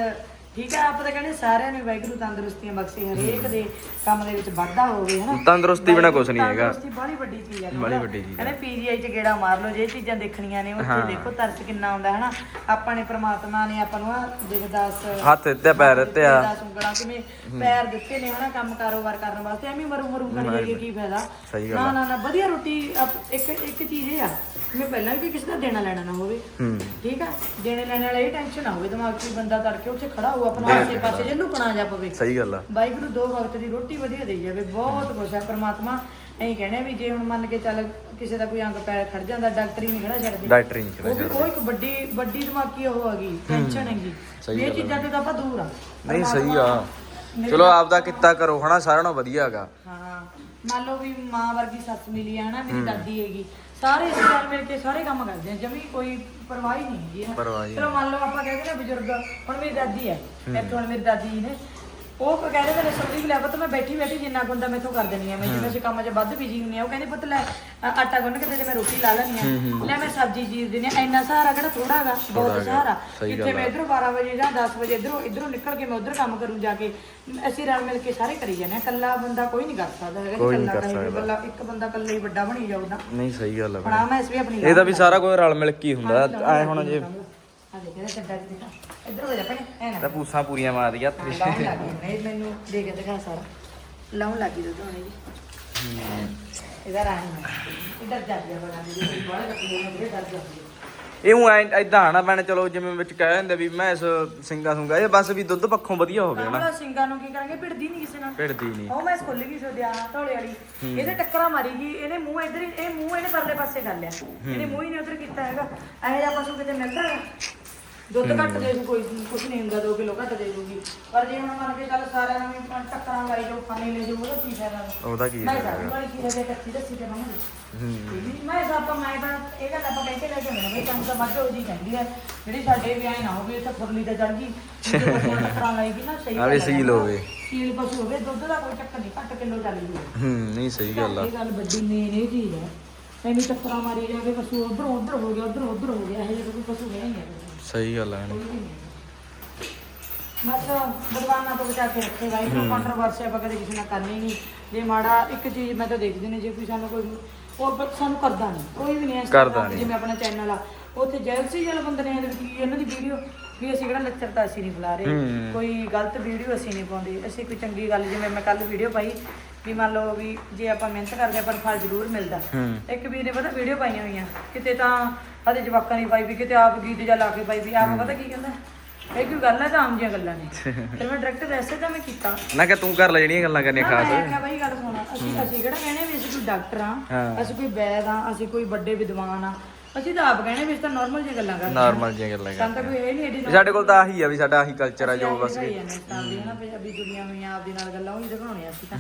ਠੀਕ ਆ ਆਪਾਂ ਤਾਂ ਕਹਿੰਦੇ ਸਾਰਿਆਂ ਨੂੰ ਵਾਹਿਗੁਰੂ ਤੰਦਰੁਸਤੀਆਂ ਬਖਸ਼ੇ ਹਰੇਕ ਦੇ ਕੰਮ ਦੇ ਵਿੱਚ ਵਾਧਾ ਹੋਵੇ ਹਨਾ? ਤੰਦਰੁਸਤੀ ਬਿਨਾ ਕੁਝ ਨਹੀਂ ਹੈਗਾ। ਤੰਦਰੁਸਤੀ ਬੜੀ ਵੱਡੀ ਚੀਜ਼ ਹੈ ਬੜੀ ਵੱਡੀ ਚੀਜ਼ ਕਹਿੰਦੇ ਪੀਜੀਆਈ ਚ ਗੇੜਾ ਮਾਰ ਲਓ ਜੇ ਚੀਜ਼ਾਂ ਦੇਖਣੀਆਂ ਨੇ ਉੱਥੇ ਦੇਖੋ ਤਰਸ ਕਿੰਨਾ ਆਉਂਦਾ ਹਨਾ? ਆਪਾਂ ਨੇ ਪ੍ਰਮਾਤਮਾ ਨੇ ਆਪਾਂ ਨੂੰ ਆ ਦਿਗਦਾਸ ਹੱਥ ਦਿੱਤੇ ਪੈਰ ਦਿੱਤੇ ਆ। ਦਸ ਉਂਗਲਾਂ ਕਿਵੇਂ ਪੈਰ ਦਿੱਤੇ ਨੇ ਹਨਾ? ਕੰਮ ਕਾਰੋਬਾਰ ਕਰਨ ਵਾਸਤੇ ਐਵੇਂ ਮਰੂ ਮਰੂ ਕਰੀ ਜਾਈਏ ਕੀ ਫਾਇਦਾ? ਨਾ ਨਾ ਨਾ ਵਧੀਆ ਰੋਟੀ ਇੱਕ ਇੱਕ ਚੀਜ਼ ਇਹ ਆ। ਮੈਂ ਪਹਿਲਾਂ ਵੀ ਕਿਸੇ ਦਾ ਦੇਣਾ ਲੈਣਾ ਨਾ ਹੋਵੇ। ਹੂੰ। ਠੀਕ ਆ? ਦੇਣੇ ਲੈਣੇ ਵਾਲਾ ਇਹ ਟੈਨਸ਼ਨ ਨਾ ਹੋਵੇ ਦਿਮਾਗ 'ਚ ਵੀ ਬੰਦਾ ਤੜਕੇ ਉੱਥੇ ਖੜਾ ਹੋਊ ਆਪਣਾ ਆਸੇ ਪਾਸੇ ਜੇ ਲੁਕਣਾ ਜਾ ਪਵੇ। ਸਹੀ ਗੱਲ ਆ। ਵਾਹਿਗੁਰੂ ਦੋ ਵਕਤ ਦੀ ਰੋਟੀ ਵਧੀਆ ਦੇਈ ਜਾਵੇ ਬਹੁਤ ਕੁਛ ਹੈ ਪ੍ਰਮਾਤਮਾ। ਐਂ ਕਹਿੰਦੇ ਆ ਵੀ ਜੇ ਹੁਣ ਮੰਨ ਕੇ ਚੱਲ ਕਿਸੇ ਦਾ ਕੋਈ ਅੰਗ ਪੈਰ ਖੜ ਜਾਂਦਾ ਡਾਕਟਰ ਨਹੀਂ ਖੜਾ ਛੱਡਦੇ। ਡਾਕਟਰ ਨਹੀਂ ਵੀ ਉਹ ਇੱਕ ਵੱਡੀ ਵੱਡੀ ਦਿਮਾਗੀ ਉਹ ਹੈਗੀ ਟੈਨਸ਼ਨ ਹੈਗੀ। ਇਹ ਚੀਜ਼ਾਂ ਤੇ ਤਾਂ ਆਪਾਂ ਦੂਰ ਆ। ਨਹੀਂ ਸਹੀ ਆ। ਚਲੋ ਆਪਦਾ ਕਿੱਤਾ ਕਰੋ ਹਨਾ? ਸਾਰਿਆਂ ਨਾਲੋਂ ਵਧੀਆ ਹੈਗਾ। ਹਾਂ। ਮੰਨ ਲਓ ਵੀ ਮਾਂ ਵਰਗੀ ਸੱਸ ਮਿਲੀ ਆ ਨਾ ਮੇਰੀ ਦਾਦੀ ਹੈਗੀ। ਸਾਰੇ ਰਿਸ਼ਤੇਦਾਰ ਮਿਲ ਕੇ ਸਾਰੇ ਕੰਮ ਕਰਦੇ ਆ ਜਮੀ ਕੋਈ ਪਰਵਾਹ ਹੀ ਨਹੀਂ ਹੈਗੀ ਨਾ। ਪਰਵਾਹ ਹੀ ਚਲੋ ਮੰਨ ਲਓ ਆਪਾਂ ਕਹਿੰਦੇ ਨਾ ਬਜ਼ੁਰਗ ਹੁਣ ਮੇਰੀ ਦਾਦੀ ਹੈ। ਇੱਥੋਂ ਹੁਣ ਮੇਰੀ ਦਾਦੀ ਜੀ ਨੇ ਉਹ ਕੋ ਕਹਿੰਦੇ ਨੇ ਸਬਜ਼ੀ ਵੀ ਲੈ ਪੁੱਤ ਮੈਂ ਬੈਠੀ ਬੈਠੀ ਜਿੰਨਾ ਹੁੰਦਾ ਮੈਥੋਂ ਕਰ ਦੇਣੀ ਆ ਮੈਂ ਜਿਵੇਂ ਅਸੀਂ ਕੰਮ 'ਚ ਵੱਧ ਬਿਜ਼ੀ ਹੁੰਨੀ ਆ ਉਹ ਕਹਿੰਦੇ ਪੁੱਤ ਲੈ ਆਟਾ ਗੁੰਨ ਕੇ ਤੇ ਮੈਂ ਰੋਟੀ ਲਾ ਲੈਣੀ ਆ ਲੈ ਮੈਂ ਸਬਜ਼ੀ ਚੀਰ ਦਿੰਦੀ ਆ ਇੰਨਾ ਸਹਾਰਾ ਕਿਹੜਾ ਥੋੜਾ ਹੈਗਾ ਬਹੁਤ ਸਹਾਰਾ। ਸਹੀ ਜਿੱਥੇ ਮੈਂ ਇਧਰੋਂ 12 ਵਜੇ ਜਾਂ 10 ਵਜੇ ਇਧਰੋਂ ਇਧਰੋਂ ਨਿਕਲ ਕੇ ਮੈਂ ਉਧਰ ਕੰਮ ਕਰੂੰ ਜਾ ਕੇ ਅਸੀਂ ਰਲ ਮਿਲ ਕੇ ਸਾਰੇ ਕਰੀ ਜਾਂਦੇ ਆ ਕੱਲਾ ਬੰਦਾ ਕੋਈ ਨਹੀਂ ਕਰ ਸਕਦਾ ਹੈਗਾ ਕੋਈ ਨਹੀਂ ਇਕੱਲਾ ਕਰ ਇਕੱਲਾ ਇੱਕ ਬੰਦਾ ਕੱਲਾ ਹੀ ਵੱਡਾ ਬਣੀ ਜਾਊਗਾ ਨਹੀਂ ਸਹੀ ਗੱਲ ਆ ਆ ਮੈਂ ਇਸ ਵੀ ਆਪਣੀ ਇਹਦਾ ਵੀ ਸਾਰਾ ਕੁਝ ਰਲ ਮਿਲ ਕੇ ਹੀ ਹੁੰਦਾ। ਐ ਹੁਣ ਜੇ ਆ। ਦੇਖ ਇਹਦਾ ਚੱਡਾ ਵੀ ਦਿਖਾ ਇਧਰ ਹੋ ਜਾ ਭੈਣੇ ਐ ਨਾ ਤਾਂ ਪੂਸਾਂ ਪੂਰੀਆਂ ਮਾਰਦੀਆਂ ਹੱਥ ਵਿੱਚ। ਲਾਉਣ ਲੱਗੀ ਨਹੀਂ ਮੈਨੂੰ ਦੇ ਕੇ ਦਿਖਾ ਸਾਰਾ। ਲਾਉਣ ਲੱਗੀ ਦੁੱਧ ਹੋਣੇ। ਜੀ ਡਰ ਜਾਂਦੀ ਆ ਬੜਾ ਜੀ ਬੜਾ ਕੱਪੜੇ ਨੇ ਡਰ ਜਾਂਦੀ ਇਹ ਉਹ ਐਦਾਂ ਆਣਾ ਪੈਣਾ ਚਲੋ ਜਿਵੇਂ ਵਿੱਚ ਕਹਿ ਦਿੰਦੇ ਵੀ ਮੈਂ ਇਸ ਸਿੰਗਾ ਸੁੰਗਾ ਇਹ ਬਸ ਵੀ ਦੁੱਧ ਪੱਖੋਂ ਵਧੀਆ ਹੋਵੇ ਨਾ। ਕਾਮਲਾ ਸਿੰਘਾਂ ਨੂੰ ਕੀ ਕਰਾਂਗੇ? ਭਿੜਦੀ ਨਹੀਂ ਕਿਸੇ ਨਾਲ। ਭਿੜਦੀ ਨਹੀਂ ਉਹ ਮੈਂ ਸਕੂਲੇ ਵੀ ਸੋਦਿਆ ਢੋਲੇ ਵਾਲੀ। ਇਹਦੇ ਟੱਕਰਾਂ ਮਾਰੀ ਗਈ ਇਹਨੇ ਮੂੰਹ ਇਧਰ ਇਹ ਮੂੰਹ ਇਹਨੇ ਪਰਲੇ ਪਾਸੇ ਕਰ ਲਿਆ। ਇਹਨੇ ਮੂੰਹ ਹੀ ਨਹੀਂ ਉਧਰ ਕੀਤਾ ਹੈਗਾ। ਇਹੋ ਜਿਹਾ ਪਸ਼ੂ ਕਿਤੇ ਮਿਲਦਾ ਦੁੱਧ ਘੱਟ ਦੇ ਦੂ ਕੋਈ ਕੁਝ ਨਹੀਂ ਹੁੰਦਾ 2 ਕਿਲੋ ਘੱਟ ਦੇ ਦੂਗੀ। ਪਰ ਜੇ ਹੁਣ ਮੰਨ ਕੇ ਚੱਲ ਸਾਰਿਆਂ ਨੂੰ ਵੀ ਟੱਕਰਾਂ ਲਾਈ ਜਾਓ ਖਾਣੇ ਲੈ ਜਾਓ ਉਹਦਾ ਕੀ ਫਾਇਦਾ ਉਹਦਾ ਕੀ ਮੈਂ ਸਾਰੀ ਵਾਲੀ ਕੀ ਹੈ ਕੱਚੀ ਦੱਸੀ ਤੇ ਹੂੰ। ਮੈਂ ਸਭ ਮੈਂ ਤਾਂ ਇਹ ਗੱਲ ਆਪਾਂ ਕਹਿ ਕੇ ਲੈ ਕੇ ਵੀ ਕੰਮ ਤਾਂ ਮੱਝ ਉਹਦੀ ਕਹਿੰਦੀ ਹੈ ਜਿਹੜੀ ਸਾਡੇ ਵੀ ਨਾ ਹੋਵੇ ਤਾਂ ਫੁਰਲੀ ਤੇ ਚੜ ਗਈ। ਜੇ ਟੱਕਰਾਂ ਲਾਏਗੀ ਨਾ ਸਹੀ ਆ ਵੀ ਗੱਲ ਹੈ ਸੀਲ। ਹੋਵੇ। ਸੀਲ ਪਸ਼ੂ ਹੋਵੇ ਦੁੱਧ ਦਾ ਕੋਈ ਚੱਕਰ ਨਹੀਂ ਘੱਟ ਕਿਲੋ ਚੱਲ ਹੂੰ ਨਹੀਂ ਸਹੀ ਗੱਲ ਆ। ਇਹ ਗੱਲ ਵੱਡੀ ਮੇਨ ਇਹ ਚੀਜ਼ ਹੈ ਐਵੇਂ ਚੱਕਰਾਂ ਮਾਰੀ ਜਾਵੇ ਪਸ਼ੂ ਉਧਰ ਉਧਰ ਹੋ ਗਿਆ ਉਧਰ ਉਧਰ ਹੋ ਗਿਆ ਇਹ ਜਿਹੇ ਕੋਈ ਪਸ਼ੂ ਹੈ ਹੀ ਨਹੀਂ। ਸਹੀ ਗੱਲ ਆ ਬਸ ਬਦਵਾਨਾ ਤੋਂ ਬਚਾ ਕੇ ਰੱਖੇ ਭਾਈ ਨੂੰ ਕੰਟਰੋਵਰਸੀ ਆਪਾਂ ਕਦੇ ਕਿਸੇ ਨਾਲ ਕਰਨੀ ਨਹੀਂ। ਜੇ ਮਾੜਾ ਇੱਕ ਚੀਜ਼ ਮੈਂ ਤਾਂ ਦੇਖਦੀ ਨੇ ਜੇ ਕੋਈ ਸਾਨੂੰ ਕੋਈ ਉਹ ਬ- ਸਾਨੂੰ ਕਰਦਾ ਨਹੀਂ। ਕੋਈ ਵੀ ਨਹੀਂ ਇਸ ਕਰਦਾ ਤਰ੍ਹਾਂ ਨਹੀਂ। ਜਿਵੇਂ ਆਪਣਾ ਚੈਨਲ ਆ। ਉੱਥੇ ਜੈਲਸੀ ਵਾਲੇ ਬੰਦੇ ਨੇ ਇਹਦੇ ਵਿੱਚ ਕੀ ਇਹਨਾਂ ਦੀ ਵੀਡੀਓ ਵੀ ਅਸੀਂ ਕਿਹੜਾ ਲੱਚਰਤਾ ਅਸੀਂ ਨਹੀਂ ਬੁਲਾ ਰਹੇ। ਹੂੰ। ਕੋਈ ਗਲਤ ਵੀਡੀਓ ਅਸੀਂ ਨਹੀਂ ਪਾਉਂਦੇ। ਅਸੀਂ ਕੋਈ ਚੰਗੀ ਗੱਲ ਜਿਵੇਂ ਮੈਂ ਕੱਲ ਵੀਡੀਓ ਪਾਈ ਵੀ ਮੰਨ ਲਓ ਵੀ ਜੇ ਆਪਾਂ ਮਿਹਨਤ ਕਰਦੇ ਆਪਾਂ ਨੂੰ ਫਲ ਜ਼ਰੂਰ ਮਿਲਦਾ। ਇੱਕ ਵੀਰ ਨੇ ਪਤਾ ਵੀਡੀਓ ਪਾਈਆਂ ਹੋਈਆਂ ਕਿਤੇ ਤਾਂ ਆਦੇ ਜਵਾਕਾਂ ਨਹੀਂ ਪਾਈ ਵੀ ਕਿਤੇ ਆਪ ਗੀਤ ਜਾ ਲਾ ਕੇ ਪਾਈ ਵੀ ਆਪ ਪਤਾ ਕੀ ਕਹਿੰਦਾ ਇਹ ਕੋਈ ਗੱਲ ਹੈ ਤਾਂ ਆਮ ਜੀਆਂ ਗੱਲਾਂ ਨੇ। ਫਿਰ ਮੈਂ ਡਾਇਰੈਕਟ ਵੈਸੇ ਤਾਂ ਮੈਂ ਕੀਤਾ। ਨਾ ਕਿ ਤੂੰ ਕਰ ਲੈ ਜਿਹੜੀਆਂ ਗੱਲਾਂ ਕਰਨੀਆਂ ਨਾ, ਖਾਸ। ਮੈਂ ਕਿਹਾ ਬਈ ਗੱਲ ਸੁਣ ਅਸੀਂ ਅਸੀਂ ਕਿਹੜਾ ਕਹਿੰਦੇ ਵੀ ਅਸੀਂ ਕੋਈ ਡਾਕਟਰ ਆ। ਅਸੀਂ ਕੋਈ ਵੈਦ ਆ ਅਸੀਂ ਕੋਈ ਵੱਡੇ ਵਿਦਵਾਨ ਆ ਅਸੀਂ ਤਾਂ ਆਪ ਕਹਿੰਦੇ ਵੀ ਅਸੀਂ ਤਾਂ ਨਾਰਮਲ ਜਿਹੀ ਗੱਲਾਂ ਕਰਦੇ ਨਾਰਮਲ ਜਿਹੀਆਂ ਗੱਲਾਂ ਸਾਨੂੰ ਤਾਂ ਕੋਈ ਇਹ ਨਹੀਂ ਐਡੀ ਕਰ ਸਾਡੇ ਕੋਲ ਤਾਂ ਆਹੀ ਆ ਵੀ ਸਾਡਾ ਆਹੀ ਕਲਚਰ ਆ ਜੋ ਬਸ ਭਾਈ ਨੇ ਤਾਂ ਦੀ ਨਾ ਪੰਜਾਬੀ ਦੁਨੀਆ ਹੋਈਆਂ ਆਪਦੇ ਨਾਲ ਗੱਲਾਂ ਉਹੀ ਦਿਖਾਉਣੀਆਂ ਸੀ ਤਾਂ।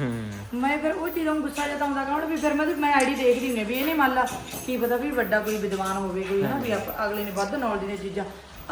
ਮੈਂ ਫਿਰ ਉਹ ਚੀਜ਼ਾਂ ਨੂੰ ਗੁੱਸਾ ਜਿਹਾ ਤਾਂ ਆਉਂਦਾ ਕੌਣ ਵੀ ਫਿਰ ਮੈਂ ਮੈਂ ਆਈਡੀ ਦੇਖਦੀ ਹੁੰਦੀ ਹਾਂ ਵੀ ਇਹਨੇ ਮੰਨ ਲਾ ਕੀ ਪਤਾ ਵੀ ਵੱਡਾ ਕੋਈ ਵਿਦਵਾਨ ਹੋਵੇ ਕੋਈ ਨਾ ਵੀ ਆਪ- ਅਗਲੇ ਨੇ ਵੱਧ ਨੌਲੇਜ ਦੀਆਂ ਚੀਜ਼ਾਂ।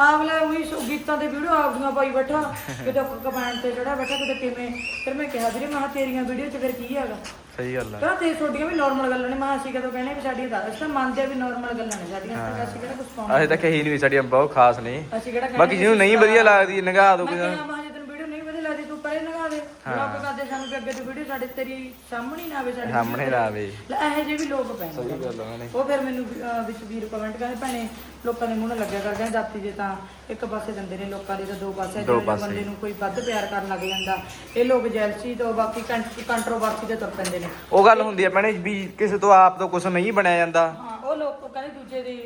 ਅਗਲਾ ਉਹੀ ਸੋ- ਗੀਤਾਂ ਦੇ ਵੀਡੀਓ ਆਪਦੀਆਂ ਪਾਈ ਬੈਠਾ ਕਿਤੇ ਕਮੈਂਟ ਤੇ ਚੜਾ ਬੈਠਾ ਕਿਤੇ ਕਿਵੇਂ। ਫਿਰ ਮੈਂ ਕਿਹਾ ਵੀਰੇ ਮੈਂ ਕਿਹਾ ਤੇਰੀਆਂ ਵੀਡੀਓ 'ਚ ਫਿਰ ਕੀ ਹੈਗਾ? ਸਹੀ ਗੱਲ ਆ। ਕਹਿੰਦਾ ਤੇ ਤੁਹਾਡੀਆਂ ਵੀ ਨਾਰਮਲ ਗੱਲਾਂ ਨੇ ਮੈਂ ਅਸੀਂ ਕਦੋਂ ਕਹਿੰਦੇ ਵੀ ਸਾਡੀਆਂ ਤਾਂ ਅਸੀਂ ਤਾਂ ਮੰਨਦੇ ਆ ਵੀ ਨਾਰਮਲ ਗੱਲਾਂ ਨੇ ਸਾਡੀਆਂ ਤਾਂ ਅਸੀਂ ਕਿਹੜਾ ਕੁਝ ਪਾਉਣਾ ਅਸੀਂ ਤਾਂ ਕਹੀ ਨਹੀਂ ਵੀ ਸਾਡੀਆਂ ਬਹੁਤ ਖਾਸ ਨੇ। ਅਸੀਂ ਕਿਹੜਾ ਬਾਕੀ ਜਿਹਨੂੰ ਨਹੀਂ ਵਧੀਆ ਲੱਗਦੀ ਨਗਾ ਦੋ ਮਾ ਜੇ ਤੈਨੂੰ ਵੀਡੀਓ ਨਹੀਂ ਵਧੀਆ ਲੱਗਦੀ ਤੂੰ ਪਰੇ ਲਗਾ ਦੇ ਲੋਕ ਕਰਦੇ ਸਾਨੂੰ ਵੀ ਅੱਗੇ ਦੀ ਵੀਡੀਓ ਸਾਡੇ ਤੇਰੀ ਸਾਹਮਣੇ ਨਾ ਆਵੇ ਸਾਡੇ ਸਾਹਮਣੇ ਨਾ ਆਵੇ। ਲੈ ਇਹੋ ਜਿਹੇ ਵੀ ਲੋਕ ਪੈਣ ਸਹੀ ਗੱਲ ਆ ਨੇ ਉਹ ਫਿਰ ਮੈਨੂੰ ਅਹ, ਵਿੱਚ ਵੀਰ ਕਮੈਂਟ ਕਰਦੇ ਭੈਣੇ ਲੋਕਾਂ ਦੇ ਮੂੰਹ ਨਾਲ ਲੱਗਿਆ ਕਰਦੇ ਜਾਤੀ ਦੇ ਤਾਂ ਇੱਕ ਪਾਸੇ ਦਿੰਦੇ ਨੇ ਲੋਕਾਂ ਦੇ ਤਾਂ ਦੋ ਪਾਸੇ ਦੋ ਜਿਹੜੇ ਪਾਸੇ। ਬੰਦੇ ਨੂੰ ਕੋਈ ਵੱਧ ਪਿਆਰ ਕਰਨ ਲੱਗ ਜਾਂਦਾ। ਇਹ ਲੋਕ ਜੈਲਸੀ ਤੋਂ ਬਾਕੀ ਕੰਟਰੋਵਰਸੀ ਤੇ ਤੁਰ ਪੈਂਦੇ ਨੇ। ਉਹ ਗੱਲ ਹੁੰਦੀ ਆ ਭੈਣੇ ਵੀ ਕਿਸੇ ਤੋਂ ਆਪ ਤੋਂ ਕੁਝ ਨਹੀਂ ਬਣਿਆ ਜਾਂਦਾ। ਹਾਂ ਉਹ ਲੋਕ ਕਹਿੰਦੇ ਦੂਜੇ ਦੀ